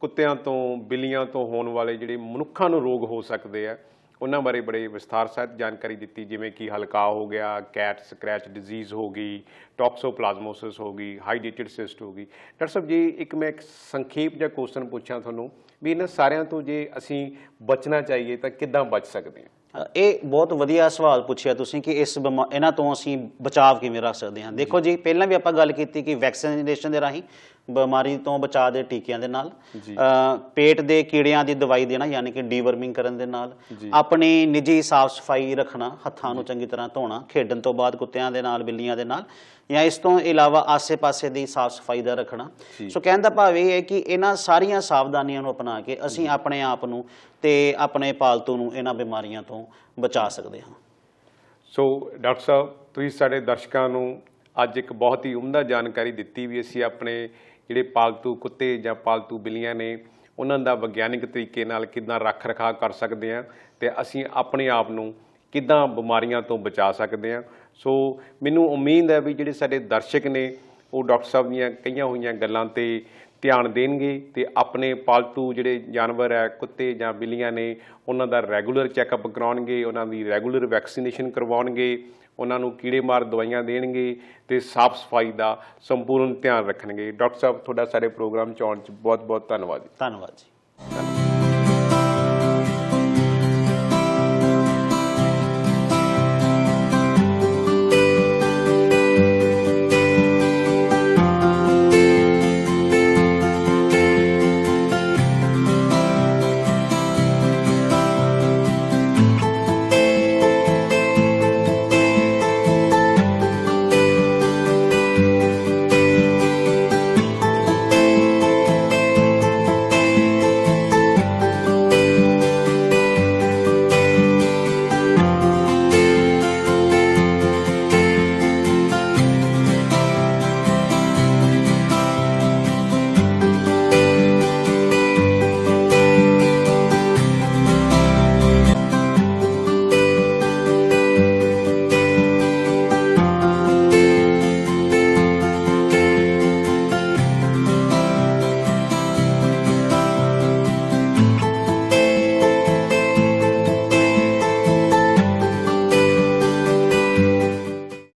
ਕੁੱਤਿਆਂ ਤੋਂ, ਬਿੱਲੀਆਂ ਤੋਂ ਹੋਣ ਵਾਲੇ ਜਿਹੜੇ ਮਨੁੱਖਾਂ ਨੂੰ ਰੋਗ ਹੋ ਸਕਦੇ ਆ, ਉਹਨਾਂ ਬਾਰੇ ਬੜੇ ਵਿਸਥਾਰ ਸਹਿਤ ਜਾਣਕਾਰੀ ਦਿੱਤੀ, ਜਿਵੇਂ ਕਿ ਹਲਕਾ ਹੋ ਗਿਆ, ਕੈਟ ਸਕ੍ਰੈਚ ਡਿਜ਼ੀਜ਼ ਹੋ ਗਈ, ਟੌਕਸੋਪਲਾਜ਼ਮੋਸਿਸ ਹੋ ਗਈ ਹਾਈਡੇਟਡ ਸਿਸਟ ਹੋ ਗਈ। ਡਾਕਟਰ ਸਾਹਿਬ, ਜੀ ਇੱਕ ਮੈਂ ਇੱਕ ਸੰਖੇਪ ਜਿਹਾ ਕੁਐਸਚਨ ਪੁੱਛਾਂ ਤੁਹਾਨੂੰ, ਵੀ ਇਹਨਾਂ ਸਾਰਿਆਂ ਤੋਂ ਜੇ ਅਸੀਂ ਬਚਣਾ ਚਾਹੀਏ ਤਾਂ ਕਿੱਦਾਂ ਬਚ ਸਕਦੇ ਹਾਂ? ਇਹ ਬਹੁਤ ਵਧੀਆ ਸਵਾਲ ਪੁੱਛਿਆ ਤੁਸੀਂ ਕਿ ਇਸ ਇਹਨਾਂ ਤੋਂ ਅਸੀਂ ਬਚਾਵ ਕਿਵੇਂ ਰੱਖ ਸਕਦੇ ਹਾਂ। ਦੇਖੋ ਜੀ ਪਹਿਲਾਂ ਵੀ ਆਪਾਂ ਗੱਲ ਕੀਤੀ ਕਿ ਵੈਕਸੀਨੇਸ਼ਨ ਦੇ ਰਾਹੀਂ ਬਿਮਾਰੀ ਤੋਂ ਬਚਾਅ ਦੇ ਟੀਕਿਆਂ ਦੇ ਨਾਲ ਪੇਟ ਦੇ ਕੀੜਿਆਂ ਦੀ ਦਵਾਈ ਦੇਣਾ ਯਾਨੀ ਕਿ ਡੀਵਰਮਿੰਗ ਕਰਨ ਦੇ ਨਾਲ ਆਪਣੀ ਨਿੱਜੀ ਸਾਫ਼ ਸਫ਼ਾਈ ਰੱਖਣਾ ਹੱਥਾਂ ਨੂੰ ਚੰਗੀ ਤਰ੍ਹਾਂ ਧੋਣਾ ਖੇਡਣ ਤੋਂ ਬਾਅਦ ਕੁੱਤਿਆਂ ਦੇ ਨਾਲ ਬਿੱਲੀਆਂ ਦੇ ਨਾਲ ਜਾਂ ਇਸ ਤੋਂ ਇਲਾਵਾ ਆਸੇ-ਪਾਸੇ ਦੀ ਸਾਫ਼ ਸਫ਼ਾਈ ਦਾ ਰੱਖਣਾ। ਸੋ ਕਹਿਣ ਦਾ ਭਾਵ ਇਹ ਹੈ ਕਿ ਇਹਨਾਂ ਸਾਰੀਆਂ ਸਾਵਧਾਨੀਆਂ ਨੂੰ ਅਪਣਾ ਕੇ ਅਸੀਂ ਆਪਣੇ ਆਪ ਨੂੰ ਤੇ ਆਪਣੇ ਪਾਲਤੂ ਨੂੰ ਇਹਨਾਂ ਬਿਮਾਰੀਆਂ ਤੋਂ ਬਚਾ ਸਕਦੇ ਹਾਂ। ਸੋ ਡਾਕਟਰ ਸਾਹਿਬ ਤੁਸੀਂ ਸਾਡੇ ਦਰਸ਼ਕਾਂ ਨੂੰ ਅੱਜ ਇੱਕ ਬਹੁਤ ਹੀ ਉਮਦਾ ਜਾਣਕਾਰੀ ਦਿੱਤੀ ਵੀ ਅਸੀਂ ਆਪਣੇ ਜਿਹੜੇ ਪਾਲਤੂ ਕੁੱਤੇ ਜਾਂ ਪਾਲਤੂ ਬਿੱਲੀਆਂ ਨੇ ਉਹਨਾਂ ਦਾ ਵਿਗਿਆਨਿਕ ਤਰੀਕੇ ਨਾਲ ਕਿੱਦਾਂ ਰੱਖ ਰਖਾਅ ਕਰ ਸਕਦੇ ਹਾਂ ਤੇ ਅਸੀਂ ਆਪਣੇ ਆਪ ਨੂੰ ਕਿੱਦਾਂ ਬਿਮਾਰੀਆਂ ਤੋਂ ਬਚਾ ਸਕਦੇ ਹਾਂ। ਸੋ ਮੈਨੂੰ ਉਮੀਦ ਹੈ ਵੀ ਜਿਹੜੇ ਸਾਡੇ ਦਰਸ਼ਕ ਨੇ ਉਹ ਡਾਕਟਰ ਸਾਹਿਬ ਦੀਆਂ ਕਹੀਆਂ ਹੋਈਆਂ ਗੱਲਾਂ ਤੇ ਧਿਆਨ ਦੇਣਗੇ ਤੇ ਆਪਣੇ ਪਾਲਤੂ ਜਿਹੜੇ ਜਾਨਵਰ ਹੈ ਕੁੱਤੇ ਜਾਂ ਬਿੱਲੀਆਂ ਨੇ ਉਹਨਾਂ ਦਾ ਰੈਗੂਲਰ ਚੈੱਕਅਪ ਕਰਾਉਣਗੇ ਉਹਨਾਂ ਦੀ ਰੈਗੂਲਰ ਵੈਕਸੀਨੇਸ਼ਨ ਕਰਵਾਉਣਗੇ ਉਹਨਾਂ ਨੂੰ ਕੀੜੇ ਮਾਰ ਦਵਾਈਆਂ ਦੇਣਗੇ ਤੇ ਸਾਫ਼ ਸਫ਼ਾਈ ਦਾ ਸੰਪੂਰਨ ਧਿਆਨ ਰੱਖਣਗੇ। ਡਾਕਟਰ ਸਾਹਿਬ ਤੁਹਾਡਾ ਸਾਡੇ ਪ੍ਰੋਗਰਾਮ ਚ ਆਉਣ ਚ ਬਹੁਤ ਬਹੁਤ ਧੰਨਵਾਦ ਜੀ। ਧੰਨਵਾਦ ਜੀ।